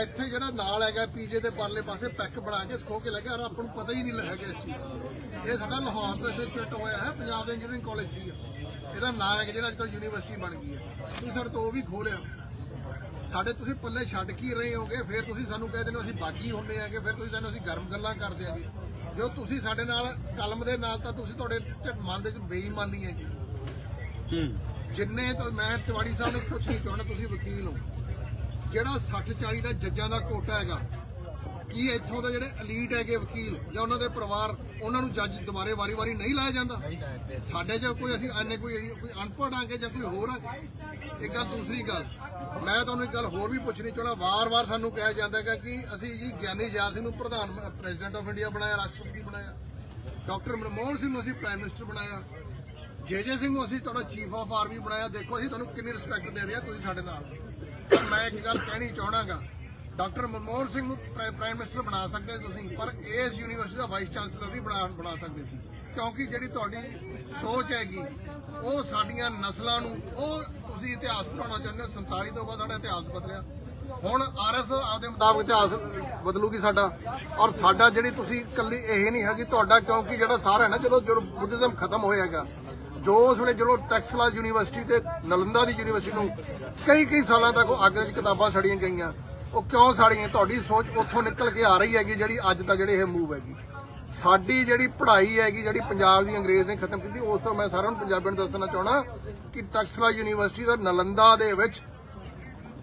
ਇੱਥੇ ਜਿਹੜਾ ਨਾਲ ਹੈਗਾ ਪੀਜੇ ਦੇ ਪਰਲੇ ਪਾਸੇ ਪੈਕ ਬਣਾ ਕੇ ਸਿਖੋ ਕੇ ਲੱਗਿਆ ਔਰ ਆਪਾਂ ਨੂੰ ਪਤਾ ਹੀ ਨਹੀਂ ਲੱਗਿਆ ਇਸ ਚੀਜ਼ ਦਾ। ਇਹ ਸਾਡਾ ਲਾਹੌਰ ਤੋਂ ਇੱਥੇ ਸ਼ਿਫਟ ਹੋਇਆ ਹੈ ਪੰਜਾਬ ਦਾ ਇੰਜੀਨੀਅਰਿੰਗ ਕਾਲਜ ਸੀ ਇਹਦਾ ਨਾਮ ਹੈ ਜਿਹੜਾ ਅੱਜ ਕੱਲ੍ਹ ਯੂਨੀਵਰਸਿਟੀ ਬਣ ਗਈ ਹੈ। ਤੁਸੀਂ ਸਾਡੇ ਤੋਂ ਉਹ ਵੀ ਖੋਲਿਆ ਸਾਡੇ ਤੁਸੀਂ ਪੱਲੇ ਛੱਡ ਕੀ ਰਹੇ ਹੋਗੇ ਫਿਰ ਤੁਸੀਂ ਸਾਨੂੰ ਕਹਿ ਦਿੰਦੇ ਹੋ ਅਸੀਂ ਬਾਗੀ ਹੁੰਨੇ ਆਗੇ ਫਿਰ ਤੁਸੀਂ ਸਾਨੂੰ ਅਸੀਂ ਗਰਮ ਗੱਲਾਂ ਕਰਦੇ ਆਗੇ ਜੋ ਤੁਸੀਂ ਸਾਡੇ ਨਾਲ ਕਲਮ ਦੇ ਨਾਲ ਤਾਂ ਤੁਸੀਂ ਤੁਹਾਡੇ ਮਨ ਦੇ ਵਿੱਚ ਬੇਈਮਾਨੀ ਹੈ। ਜਿੰਨੇ ਤੋਂ ਮੈਂ ਤਿਵਾੜੀ ਸਾਹਿਬ ਨੂੰ ਕੁਝ ਨਹੀਂ ਚਾਹੁੰਦਾ ਤੁਸੀਂ ਵਕੀਲ ਹੋ। ਜਿਹੜਾ 60 40 ਦਾ ਜੱਜਾਂ ਦਾ ਕੋਟਾ ਹੈਗਾ ਕੀ ਇੱਥੋਂ ਦੇ ਜਿਹੜੇ ਅਲੀਟ ਹੈਗੇ ਵਕੀਲ ਜਾਂ ਉਹਨਾਂ ਦੇ ਪਰਿਵਾਰ ਉਹਨਾਂ ਨੂੰ ਜੱਜ ਦੁਬਾਰੇ ਵਾਰੀ-ਵਾਰੀ ਨਹੀਂ ਲਾਇਆ ਜਾਂਦਾ? ਸਾਡੇ 'ਚ ਕੋਈ ਅਸੀਂ ਅੰਨੇ ਕੋਈ ਕੋਈ ਅਨਪੜ੍ਹ ਆਂਗੇ ਜਾਂ ਕੋਈ ਹੋਰ ਆ? ਇੱਕ ਗੱਲ ਦੂਸਰੀ ਗੱਲ ਮੈਂ ਤੁਹਾਨੂੰ ਇੱਕ ਗੱਲ ਹੋਰ ਵੀ ਪੁੱਛਣੀ ਚਾਹੁੰਦਾ ਵਾਰ-ਵਾਰ ਸਾਨੂੰ ਕਿਹਾ ਜਾਂਦਾ ਹੈਗਾ ਕਿ ਅਸੀਂ ਜੀ ਗਿਆਨੀ ਜਾਰ ਸਿੰਘ ਨੂੰ ਪ੍ਰਧਾਨ ਪ੍ਰੈਜ਼ੀਡੈਂਟ ਆਫ ਇੰਡੀਆ ਬਣਾਇਆ ਰਾਸ਼ਟਰਪਤੀ ਬਣਾਇਆ? ਡਾਕਟਰ ਮਨਮੋਹਨ ਸਿੰਘ ਨੂੰ ਅਸੀਂ ਪ੍ਰਾਈਮ ਮਿਨਿਸਟਰ ਬਣਾਇਆ। ਜੇ ਜੇ ਸਿੰਘ ਨੂੰ ਅਸੀਂ ਤੁਹਾਡਾ ਚੀਫ ਆਫ ਆਰਮੀ ਬਣਾਇਆ। ਦੇਖੋ ਅਸੀਂ ਤੁਹਾਨੂੰ ਕਿੰਨੀ ਰਿਸਪੈਕਟ ਦੇ ਰਹੇ ਹਾਂ ਤੁਸੀਂ ਸਾਡੇ ਨਾਲ। ਪਰ ਮੈਂ ਇੱਕ ਗੱਲ ਕਹਿਣੀ ਚਾਹਣਾਗਾ। ਡਾਕਟਰ ਮਨਮੋਹਨ ਸਿੰਘ ਨੂੰ ਪ੍ਰਾਈਮ ਮਿਨਿਸਟਰ ਬਣਾ ਸਕਦੇ ਤੁਸੀਂ, ਪਰ ਇਸ ਯੂਨੀਵਰਸਿਟੀ ਦਾ ਵਾਈਸ ਚਾਂਸਲਰ ਵੀ ਬਣਾ ਬਣਾ ਸਕਦੇ ਸੀ। ਕਿਉਂਕਿ ਜਿਹੜੀ ਤੁਹਾਡੀ ਸੋਚ ਹੈਗੀ, ਉਹ ਸਾਡੀਆਂ ਨਸਲਾਂ ਨੂੰ, ਉਹ ਤੁਸੀਂ ਇਤਿਹਾਸ ਪੜਾਉਣਾ ਚਾਹੁੰਦੇ ਹੋ 47 ਤੋਂ ਬਾਅਦ ਸਾਡਾ ਇਤਿਹਾਸ ਬਦਲਿਆ। ਹੁਣ ਆਰਐਸ ਆਪਦੇ ਮੁਤਾਬਕ ਇਤਿਹਾਸ ਬਦਲੂਗੀ ਸਾਡਾ, ਔਰ ਸਾਡਾ ਜਿਹੜੀ ਤੁਸੀਂ ਇਕੱਲੀ ਇਹ ਨਹੀਂ ਹੈਗੀ ਤੁਹਾਡਾ, ਕਿਉਂਕਿ ਜਿਹੜਾ ਸਾਰਾ ਹੈ ਨਾ, ਜਦੋਂ ਜਦੋਂ ਬੁੱਧਿਜ਼ਮ ਖਤਮ ਹੋਏਗਾ ਜੋ ਉਸ ਵੇਲੇ ਜਦੋਂ ਟੈਕਸਲਾ ਯੂਨੀਵਰਸਿਟੀ ਤੇ ਨਲੰਦਾ ਦੀ ਯੂਨੀਵਰਸਿਟੀ ਨੂੰ ਕਈ ਕਈ ਸਾਲਾਂ ਤੱਕ ਉਹ ਅੱਗ ਵਿੱਚ ਕਿਤਾਬਾਂ ਸੜੀਆਂ ਗਈਆਂ, ਉਹ ਕਿਉਂ ਸੜੀਆਂ? ਤੁਹਾਡੀ ਸੋਚ ਉੱਥੋਂ ਨਿਕਲ ਕੇ ਆ ਰਹੀ ਹੈਗੀ ਜਿਹੜੀ ਅੱਜ ਦਾ ਜਿਹੜੇ ਇਹ ਮੂਵ ਹੈਗੀ। ਸਾਡੀ ਜਿਹੜੀ ਪੜ੍ਹਾਈ ਹੈਗੀ, ਜਿਹੜੀ ਪੰਜਾਬ ਦੀ ਅੰਗਰੇਜ਼ ਨੇ ਖਤਮ ਕੀਤੀ, ਉਸ ਤੋਂ ਮੈਂ ਸਾਰਿਆਂ ਨੂੰ ਪੰਜਾਬੀਆਂ ਨੂੰ ਦੱਸਣਾ ਚਾਹਣਾ ਕਿ ਟੈਕਸਲਾ ਯੂਨੀਵਰਸਿਟੀ ਦਾ ਨਲੰਦਾ ਦੇ ਵਿੱਚ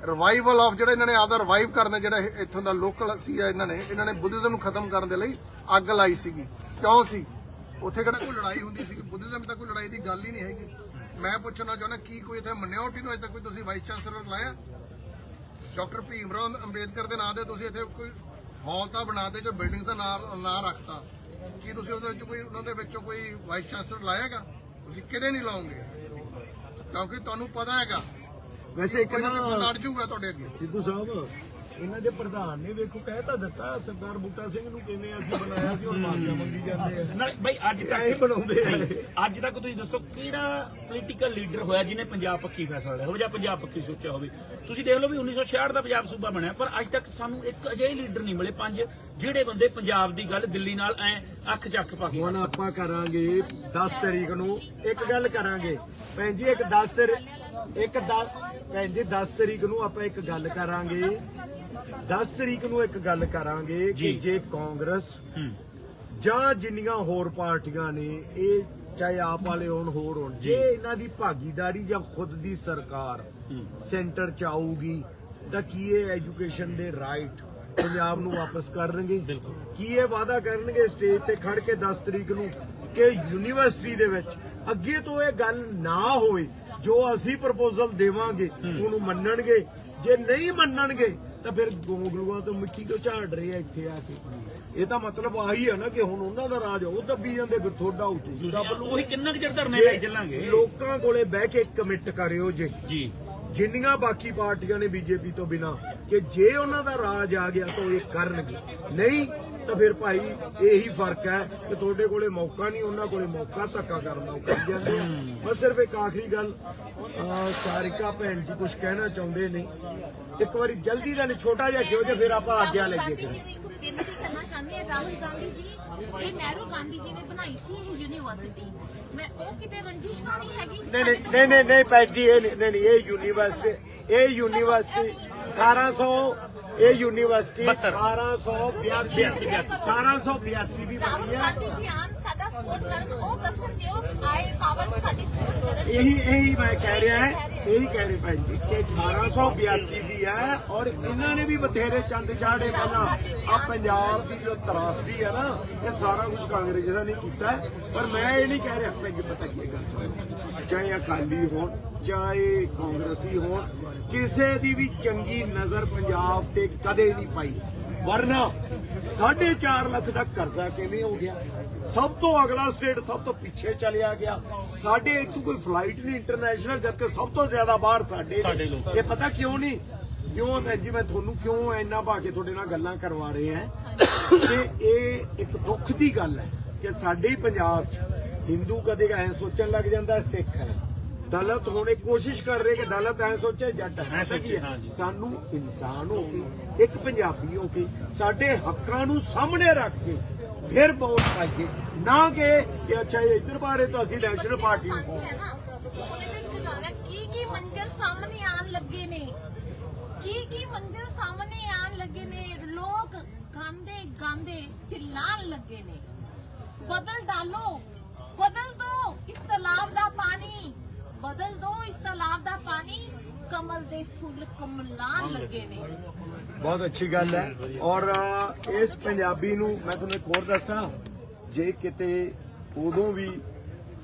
ਰਿਵਾਈਵਲ ਆਫ ਜਿਹੜਾ ਇਹਨਾਂ ਨੇ ਆਦਾ ਰਿਵਾਈਵ ਕਰਨਾ ਜਿਹੜਾ ਇੱਥੋਂ ਦਾ ਲੋਕਲ ਸੀ ਇਹਨਾਂ ਨੇ ਇਹਨਾਂ ਨੇ ਬੁੱਧਿਜ਼ਮ ਨੂੰ ਖਤਮ ਕਰਨ ਦੇ ਲਈ ਅੱਗ ਲਾਈ ਸੀਗੀ। ਕਿਉਂ ਸੀ? ਉੱਥੇ ਕਿਹੜਾ ਕੋਈ ਲੜਾਈ ਹੁੰਦੀ ਸੀ ਬੁੱਧਿਜ਼ਮ ਤਾਂ ਕੋਈ ਲੜਾਈ ਦੀ ਗੱਲ ਹੀ ਨਹੀਂ ਹੈਗੀ। ਮੈਂ ਪੁੱਛਣਾ ਚਾਹੁੰਦਾ ਕੀ ਕੋਈ ਇੱਥੇ ਮਿਨੋਰਟੀ ਨੂੰ ਅਜੇ ਤੱਕ ਕੋਈ ਤੁਸੀਂ ਵਾਈਸ ਚਾਂਸਲਰ ਲਾਇਆ? ਡਾਕਟਰ ਭੀਮ ਰਾਓ ਅੰਬੇਦਕਰ ਦੇ ਨਾਂ ਤੇ ਤੁਸੀਂ ਇੱਥੇ ਕੋਈ ਹਾਲ ਤਾਂ ਬਣਾਦੇ ਜੋ ਬਿਲਡਿੰਗਸ ਦਾ ਨਾਂ ਨਾਂ ਰੱਖਤਾ। ਕੀ ਤੁਸੀਂ ਉਹਦੇ ਵਿੱਚ ਕੋਈ ਉਹਨਾਂ ਦੇ ਵਿੱਚੋਂ ਕੋਈ ਵਾਈਸ ਚਾਂਸਲਰ ਲਾਏਗਾ ਤੁਸੀਂ ਕਿਤੇ ਨਹੀਂ ਲਾਓਗੇ ਕਿਉਂਕਿ ਤੁਹਾਨੂੰ ਪਤਾ ਹੈਗਾ ਵੈਸੇ ਇੱਕ ਨਾ ਲੜ ਜਾਊਗਾ ਤੁਹਾਡੇ ਅੱਗੇ। ਸਿੱਧੂ ਸਾਹਿਬ ਇਹਨਾਂ ਦੇ ਪ੍ਰਧਾਨ ਨੇ ਵੇਖੋ ਕਹਿ ਤਾਂ ਦਿੱਤਾ ਸਰਦਾਰ ਬੂਟਾ ਸਿੰਘ ਨੂੰ ਕਿਵੇਂ ਅਸੀਂ ਬਣਾਇਆ ਸੀ ਹੁਣ ਮਾਫੀਆਂ ਮੰਗੀ ਜਾਂਦੇ ਆ। ਨਾਲੇ ਬਈ ਅੱਜ ਤੱਕ ਬਣਾਉਂਦੇ ਆ। ਅੱਜ ਤੱਕ ਤੁਸੀਂ ਦੱਸੋ ਕਿਹੜਾ ਪੋਲੀਟੀਕਲ ਲੀਡਰ ਹੋਇਆ ਜਿਹਨੇ ਪੰਜਾਬ ਪੱਖੀ ਫੈਸਲਾ ਲਿਆ? ਹੋਵੇ ਜਾਂ ਪੰਜਾਬ ਪੱਖੀ ਸੋਚਿਆ ਹੋਵੇ। ਤੁਸੀਂ ਦੇਖ ਲਓ ਵੀ 1966 ਦਾ ਪੰਜਾਬ ਸੂਬਾ ਬਣਿਆ ਪਰ ਅੱਜ ਤੱਕ ਸਾਨੂੰ ਇੱਕ ਅਜਿਹੇ ਲੀਡਰ ਨਹੀਂ ਮਿਲੇ ਪੰਜ ਜਿਹੜੇ ਬੰਦੇ ਪੰਜਾਬ ਦੀ ਗੱਲ ਦਿੱਲੀ ਨਾਲ ਐ ਅੱਖ ਚੱਕ ਪਾ ਕੇ ਹੁਣ ਆਪਾਂ ਕਰਾਂਗੇ 10 ਤਰੀਕ ਨੂੰ ਇੱਕ ਗੱਲ ਕਰਾਂਗੇ। ਭੈਣ ਜੀ ਇੱਕ 10 ਤਰੀਕ ਇੱਕ 10 ਭੈਣ ਜੀ 10 ਤਰੀਕ ਨੂੰ ਆਪਾਂ ਇੱਕ ਗੱਲ ਕਰਾਂਗੇ 10 ਤਰੀਕ ਨੂੰ ਇੱਕ ਗੱਲ ਕਰਾਂਗੇ ਕਿ ਜੀ। ਜੇ ਕਾਂਗਰਸ ਹੂੰ। ਜਾਂ ਜਿੰਨੀਆਂ ਹੋਰ ਪਾਰਟੀਆਂ ਨੇ ਇਹ ਚਾਹੇ ਆਪ ਵਾਲੇ ਹੋਣ ਹੋਰ ਹੋਣ ਜੇ ਇਹਨਾਂ ਦੀ ਭਾਗੀਦਾਰੀ ਜਾਂ ਖੁਦ ਦੀ ਸਰਕਾਰ ਸੈਂਟਰ ਚ ਆਊਗੀ ਤਾਂ ਕੀ ਇਹ ਐਜੂਕੇਸ਼ਨ ਦੇ ਰਾਈਟ ਪੰਜਾਬ ਨੂੰ ਵਾਪਸ ਕਰਨਗੇ ਬਿਲਕੁਲ। ਕੀ ਇਹ ਵਾਅਦਾ ਕਰਨਗੇ ਸਟੇਜ ਤੇ ਖੜ ਕੇ 10 ਤਰੀਕ ਨੂੰ ਕਿ ਯੂਨੀਵਰਸਿਟੀ ਦੇ ਵਿੱਚ ਅੱਗੇ ਤੋਂ ਇਹ ਗੱਲ ਨਾ ਹੋਵੇ ਜੋ ਅਸੀਂ ਪ੍ਰਪੋਜ਼ਲ ਦੇਵਾਂਗੇ ਉਹਨੂੰ ਮੰਨਣਗੇ ਜੇ ਨਹੀਂ ਮੰਨਣਗੇ ਤਾਂ ਫਿਰ ਗੋਗਲੂਆਂ ਤੋਂ ਮਿੱਟੀ ਕਿਉਂ ਝਾੜ ਰਹੇ ਆ ਇੱਥੇ ਆ ਕੇ? ਇਹ ਤਾਂ ਮਤਲਬ ਆਹੀ ਹੈ ਨਾ ਕਿ ਹੁਣ ਉਹਨਾਂ ਦਾ ਰਾਜ ਉਹ ਦੱਬੀ ਜਾਂਦੇ ਫਿਰ ਤੁਹਾਡਾ ਉੱਠੀ ਤੁਸੀਂ ਦੱਬ ਲਓ। ਉਹੀ ਕਿੰਨਾ ਕੁ ਚਿਰ ਧਰਨੇ ਲੈ ਚੱਲਾਂਗੇ? ਲੋਕਾਂ ਕੋਲੇ ਬਹਿ ਕੇ ਕਮਿਟ ਕਰਿਓ ਜੇ। ਜੀ। ਜਿੰਨੀਆਂ ਬਾਕੀ ਪਾਰਟੀਆਂ ਨੇ ਬੀਜੇਪੀ ਤੋਂ ਬਿਨਾ ਕਿ ਜੇ ਉਹਨਾਂ ਦਾ ਰਾਜ ਆ ਗਿਆ ਤਾਂ ਉਹ ਇਹ ਕਰਨਗੇ। ਨਹੀਂ ਤਾਂ ਫਿਰ ਭਾਈ ਇਹੀ ਫ਼ਰਕ ਹੈ ਕਿ ਤੁਹਾਡੇ ਕੋਲੇ ਮੌਕਾ ਨਹੀਂ ਉਹਨਾਂ ਕੋਲੇ ਮੌਕਾ ਧੱਕਾ ਕਰਨ ਦਾ ਉਹ ਕਰੀ ਜਾਂਦੇ ਆ। ਬਸ ਸਿਰਫ ਇੱਕ ਆਖਰੀ ਗੱਲ ਸਾਰਿਕਾ ਭੈਣ ਜੀ ਕੁਝ ਕਹਿਣਾ ਚਾਹੁੰਦੇ ਨੇ। ਇੱਕ ਵਾਰੀ ਜਲਦੀ ਦਾ ਨਹੀਂ ਛੋਟਾ ਜਿਹਾ ਕਿਉਂ ਜੇ ਫਿਰ ਆਪਾਂ ਅੱਗੇ ਜੀ ਨੂੰ ਇੱਕ ਬੇਨਤੀ ਕਰਨਾ ਚਾਹੁੰਦੀ ਹਾਂ ਰਾਹੁਲ ਗਾਂਧੀ ਜੀ ਇਹ ਨਹਿਰੂ ਗਾਂਧੀ ਜੀ ਨੇ ਬਣਾਈ ਸੀ ਇਹ ਯੂਨੀਵਰਸਿਟੀ। ਮੈਂ ਉਹ ਕਿਤੇ ਰੰਜਿਸ਼ ਨਹੀਂ ਹੈਗੀ ਨਹੀਂ ਨਹੀਂ ਨਹੀਂ ਜੀ ਇਹ ਨਹੀਂ- ਨਹੀਂ ਨਹੀਂ ਇਹ ਯੂਨੀਵਰਸਿਟੀ ਇਹ ਯੂਨੀਵਰਸਿਟੀ 1800 ਇਹ ਯੂਨੀਵਰਸਿਟੀ 1882 1882 ਦੀ ਬਣੀ ਹੈ। ਸਪੋਰਟ ਕਰਨ ਉਹ ਦੱਸਣ ਜੇ ਉਹ ਆਏ ਪਾਵਰ ਸਾਡੀ ਸਪੋਰਟ ਕਰਨ ਇਹੀ ਇਹੀ ਮੈਂ ਕਹਿ ਰਿਹਾ ਹੈ, ਇਹੀ ਕਹਿ ਰਹੇ ਭੈਣ ਜੀ ਕਿ 1882 ਦੀ ਹੈ ਔਰ ਇਹਨਾਂ ਨੇ ਵੀ ਬਥੇਰੇ ਚੰਦ ਚਾੜੇ ਪਹਿਲਾਂ। ਆ ਪੰਜਾਬ ਦੀ ਜੋ ਤਰਾਸਦੀ ਹੈ ਨਾ, ਇਹ ਸਾਰਾ ਕੁਝ ਕਾਂਗਰਸ ਦਾ ਨਹੀਂ ਕੀਤਾ ਪਰ ਮੈਂ ਇਹ ਨਹੀਂ ਕਹਿ ਰਿਹਾ, ਭੈਣ ਜੀ, ਪਤਾ ਕੀ ਗੱਲ ਚਾਹੇ ਅਕਾਲੀ ਹੋਣ, ਚਾਹੇ ਕਾਂਗਰਸੀ ਹੋਣ, ਕਿਸੇ ਦੀ ਵੀ ਚੰਗੀ ਨਜ਼ਰ ਪੰਜਾਬ ਤੇ ਕਦੇ ਨਹੀਂ ਪਾਈ। ਵਰਨਾ 4.5 ਲੱਖ ਦਾ ਕਰਜ਼ਾ ਕਿਵੇਂ ਹੋ ਗਿਆ? ਸਭ ਤੋਂ ਅਗਲਾ ਸਟੇਟ ਸਭ ਤੋਂ ਪਿੱਛੇ ਚਲਿਆ ਗਿਆ ਸਾਡੇ ਇੱਥੋਂ ਕੋਈ ਫਲਾਈਟ ਨਹੀਂ ਇੰਟਰਨੈਸ਼ਨਲ ਜਦ ਕਿ ਸਭ ਤੋਂ ਜ਼ਿਆਦਾ ਬਾਹਰ ਸਾਡੇ ਨੇ। ਸਾਡੇ ਲੋਕ। ਇਹ ਪਤਾ ਕਿਉਂ ਨਹੀਂ ਕਿਉਂ ਭੈਣ ਜੀ ਮੈਂ ਤੁਹਾਨੂੰ ਕਿਉਂ ਇੰਨਾ ਭਾ ਕੇ ਤੁਹਾਡੇ ਨਾਲ ਗੱਲਾਂ ਕਰਵਾ ਰਹੇ ਹਾਂ ਕਿ ਇਹ ਇੱਕ ਦੁੱਖ ਦੀ ਗੱਲ ਹੈ ਕਿ ਸਾਡੇ ਹੀ ਪੰਜਾਬ 'ਚ ਹਿੰਦੂ ਕਦੇ ਐ ਸੋਚਣ ਲੱਗ ਜਾਂਦਾ ਸਿੱਖ ਹੈ ਦਲਤ ਹੋਣੇ ਕੋਸ਼ਿਸ਼ ਕਰ ਰਹੇ ਕਿ ਦਲਤ ਐ ਸੋਚੇ ਜੱਟ ਹੈ ਐਂ ਸੋਚੇ, ਹਾਂ। ਸਾਨੂੰ ਇਨਸਾਨ ਹੋ ਕੇ ਇੱਕ ਪੰਜਾਬੀ ਹੋ ਕੇ ਸਾਡੇ ਹੱਕਾਂ ਨੂੰ ਸਾਹਮਣੇ ਰੱਖ ਕੇ ਫਿਰ ਵੋਟ ਪਾਈਏ। ਨਾ ਕਿ ਕਿ ਅੱਛਾ ਇਹ ਇੱਧਰ ਬਾਰੇ ਤਾਂ ਅਸੀਂ ਨੈਸ਼ਨਲ ਪਾਰਟੀ ਨੂੰ ਕੀ ਕੀ ਮੰਜ਼ਰ ਸਾਹਮਣੇ ਆਣ ਲੱਗੇ ਨੇ? ਕੀ ਕੀ ਮੰਜ਼ਰ ਸਾਹਮਣੇ ਆਣ ਲੱਗੇ ਨੇ? ਲੋਕ ਗਾਉਂਦੇ ਗਾਉਂਦੇ ਚਿল্লাਣ ਲੱਗੇ ਨੇ। ਬਦਲ ਡਾਲੋ ਬਦਲ ਦੋ ਇਸ ਤਲਾਬ ਦਾ ਪਾਣੀ ਬਦਲ ਦੋ ਇਸ ਤਲਾਬ ਦਾ ਪਾਣੀ। ਕਮਲ ਦੇ ਫੁੱਲ ਕਮਲਾਨ ਲੱਗੇ ਨੇ। ਬਹੁਤ ਅੱਛੀ ਗੱਲ ਹੈ। ਔਰ ਇਸ ਪੰਜਾਬੀ ਨੂੰ ਮੈਂ ਤੁਹਾਨੂੰ ਇੱਕ ਹੋਰ ਦੱਸਾਂ। ਜੇ ਕਿਤੇ ਉਦੋਂ ਵੀ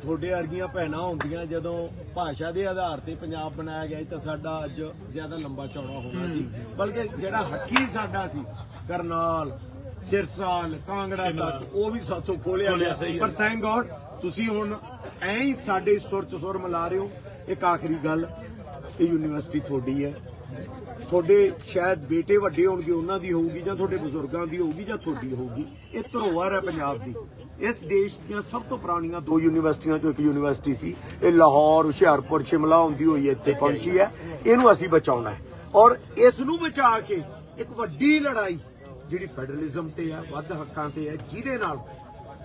ਤੁਹਾਡੇ ਵਰਗੀਆਂ ਭੈਣਾਂ ਹੁੰਦੀਆਂ ਜਦੋਂ ਭਾਸ਼ਾ ਦੇ ਆਧਾਰ ਤੇ ਪੰਜਾਬ ਬਣਾਇਆ ਗਿਆ ਤਾਂ ਸਾਡਾ ਅੱਜ ਜ਼ਿਆਦਾ ਲੰਬਾ ਚੌੜਾ ਹੋਣਾ ਸੀ। ਬਲਕਿ ਜਿਹੜਾ ਹੱਕੀ ਸਾਡਾ ਸੀ ਕਰਨਾਲ ਸਿਰਸਾਲ ਕਾਂਗੜਾ ਤੱਕ ਉਹ ਵੀ ਸਾਥੋਂ ਖੋਲਿਆ ਗਿਆ। ਪਰ ਥੈਂਕ ਗੋਡ ਤੁਸੀਂ ਹੁਣ ਐਂ ਹੀ ਸਾਡੇ ਸੁਰ ਚ ਸੁਰ ਮਿਲਾ ਰਹੇ ਹੋ। ਇੱਕ ਆਖਰੀ ਗੱਲ ਇਹ ਯੂਨੀਵਰਸਿਟੀ ਤੁਹਾਡੀ ਹੈ। ਤੁਹਾਡੇ ਸ਼ਾਇਦ ਬੇਟੇ ਵੱਡੇ ਹੋਣਗੇ, ਉਹਨਾਂ ਦੀ ਹੋਊਗੀ ਜਾਂ ਤੁਹਾਡੇ ਬਜ਼ੁਰਗਾਂ ਦੀ ਹੋਊਗੀ ਜਾਂ ਤੁਹਾਡੀ ਹੋਊਗੀ। ਇਹ ਧਰੋਹਰ ਹੈ ਪੰਜਾਬ ਦੀ। ਇਸ ਦੇਸ਼ ਦੀਆਂ ਸਭ ਤੋਂ ਪੁਰਾਣੀਆਂ ਦੋ ਯੂਨੀਵਰਸਿਟੀਆਂ ਚੋਂ ਇੱਕ ਯੂਨੀਵਰਸਿਟੀ ਸੀ, ਇਹ ਲਾਹੌਰ, ਹੁਸ਼ਿਆਰਪੁਰ, ਸ਼ਿਮਲਾ ਹੁੰਦੀ ਹੋਈ ਇੱਥੇ ਪਹੁੰਚੀ ਹੈ। ਇਹਨੂੰ ਅਸੀਂ ਬਚਾਉਣਾ ਹੈ। ਔਰ ਇਸ ਨੂੰ ਬਚਾ ਕੇ ਇੱਕ ਵੱਡੀ ਲੜਾਈ, ਜਿਹੜੀ ਫੈਡਰਲਿਜ਼ਮ ਤੇ ਹੈ, ਵੱਧ ਹੱਕਾਂ ਤੇ ਹੈ, ਜਿਹਦੇ ਨਾਲ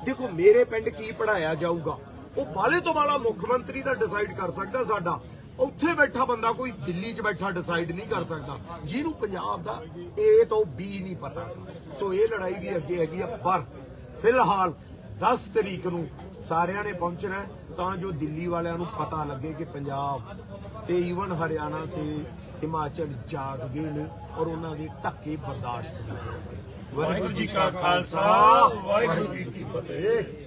ਦੇਖੋ ਮੇਰੇ ਪਿੰਡ ਕੀ ਪੜਾਇਆ ਜਾਊਗਾ, ਉਹ ਬਾਲੇ ਤੋਂ ਬਾਲਾ ਮੁੱਖ ਮੰਤਰੀ ਦਾ ਡਿਸਾਈਡ ਕਰ ਸਕਦਾ ਸਾਡਾ। ਉੱਥੇ ਬੈਠਾ ਬੰਦਾ ਕੋਈ ਦਿੱਲੀ 'ਚ ਬੈਠਾ ਡਿਸਾਈਡ ਨਹੀਂ ਕਰ ਸਕਦਾ। ਜਿਹਨੂੰ ਪੰਜਾਬ ਦਾ ਏ ਤੋਂ ਬੀ ਨਹੀਂ ਪਤਾ। ਸੋ ਇਹ ਲੜਾਈ ਵੀ ਅੱਗੇ ਹੈਗੀ ਆ, ਪਰ ਫਿਲਹਾਲ 10 ਤਰੀਕ ਨੂੰ ਸਾਰਿਆਂ ਨੇ ਪਹੁੰਚਣਾ ਤਾਂ ਜੋ ਦਿੱਲੀ ਵਾਲਿਆਂ ਨੂੰ ਪਤਾ ਲੱਗੇ ਕਿ ਪੰਜਾਬ ਤੇ ਈਵਨ ਹਰਿਆਣਾ ਤੇ ਹਿਮਾਚਲ ਜਾਗ ਗਏ ਨੇ ਔਰ ਉਹਨਾਂ ਦੇ ਧੱਕੇ ਬਰਦਾਸ਼ਤ ਨਹੀਂ ਹੋਣਗੇ ਵਾਹਿਗੁਰੂ ਜੀ ਕਾ ਖਾਲਸਾ, ਵਾਹਿਗੁਰੂ ਜੀ ਕੀ ਫਤਿਹ।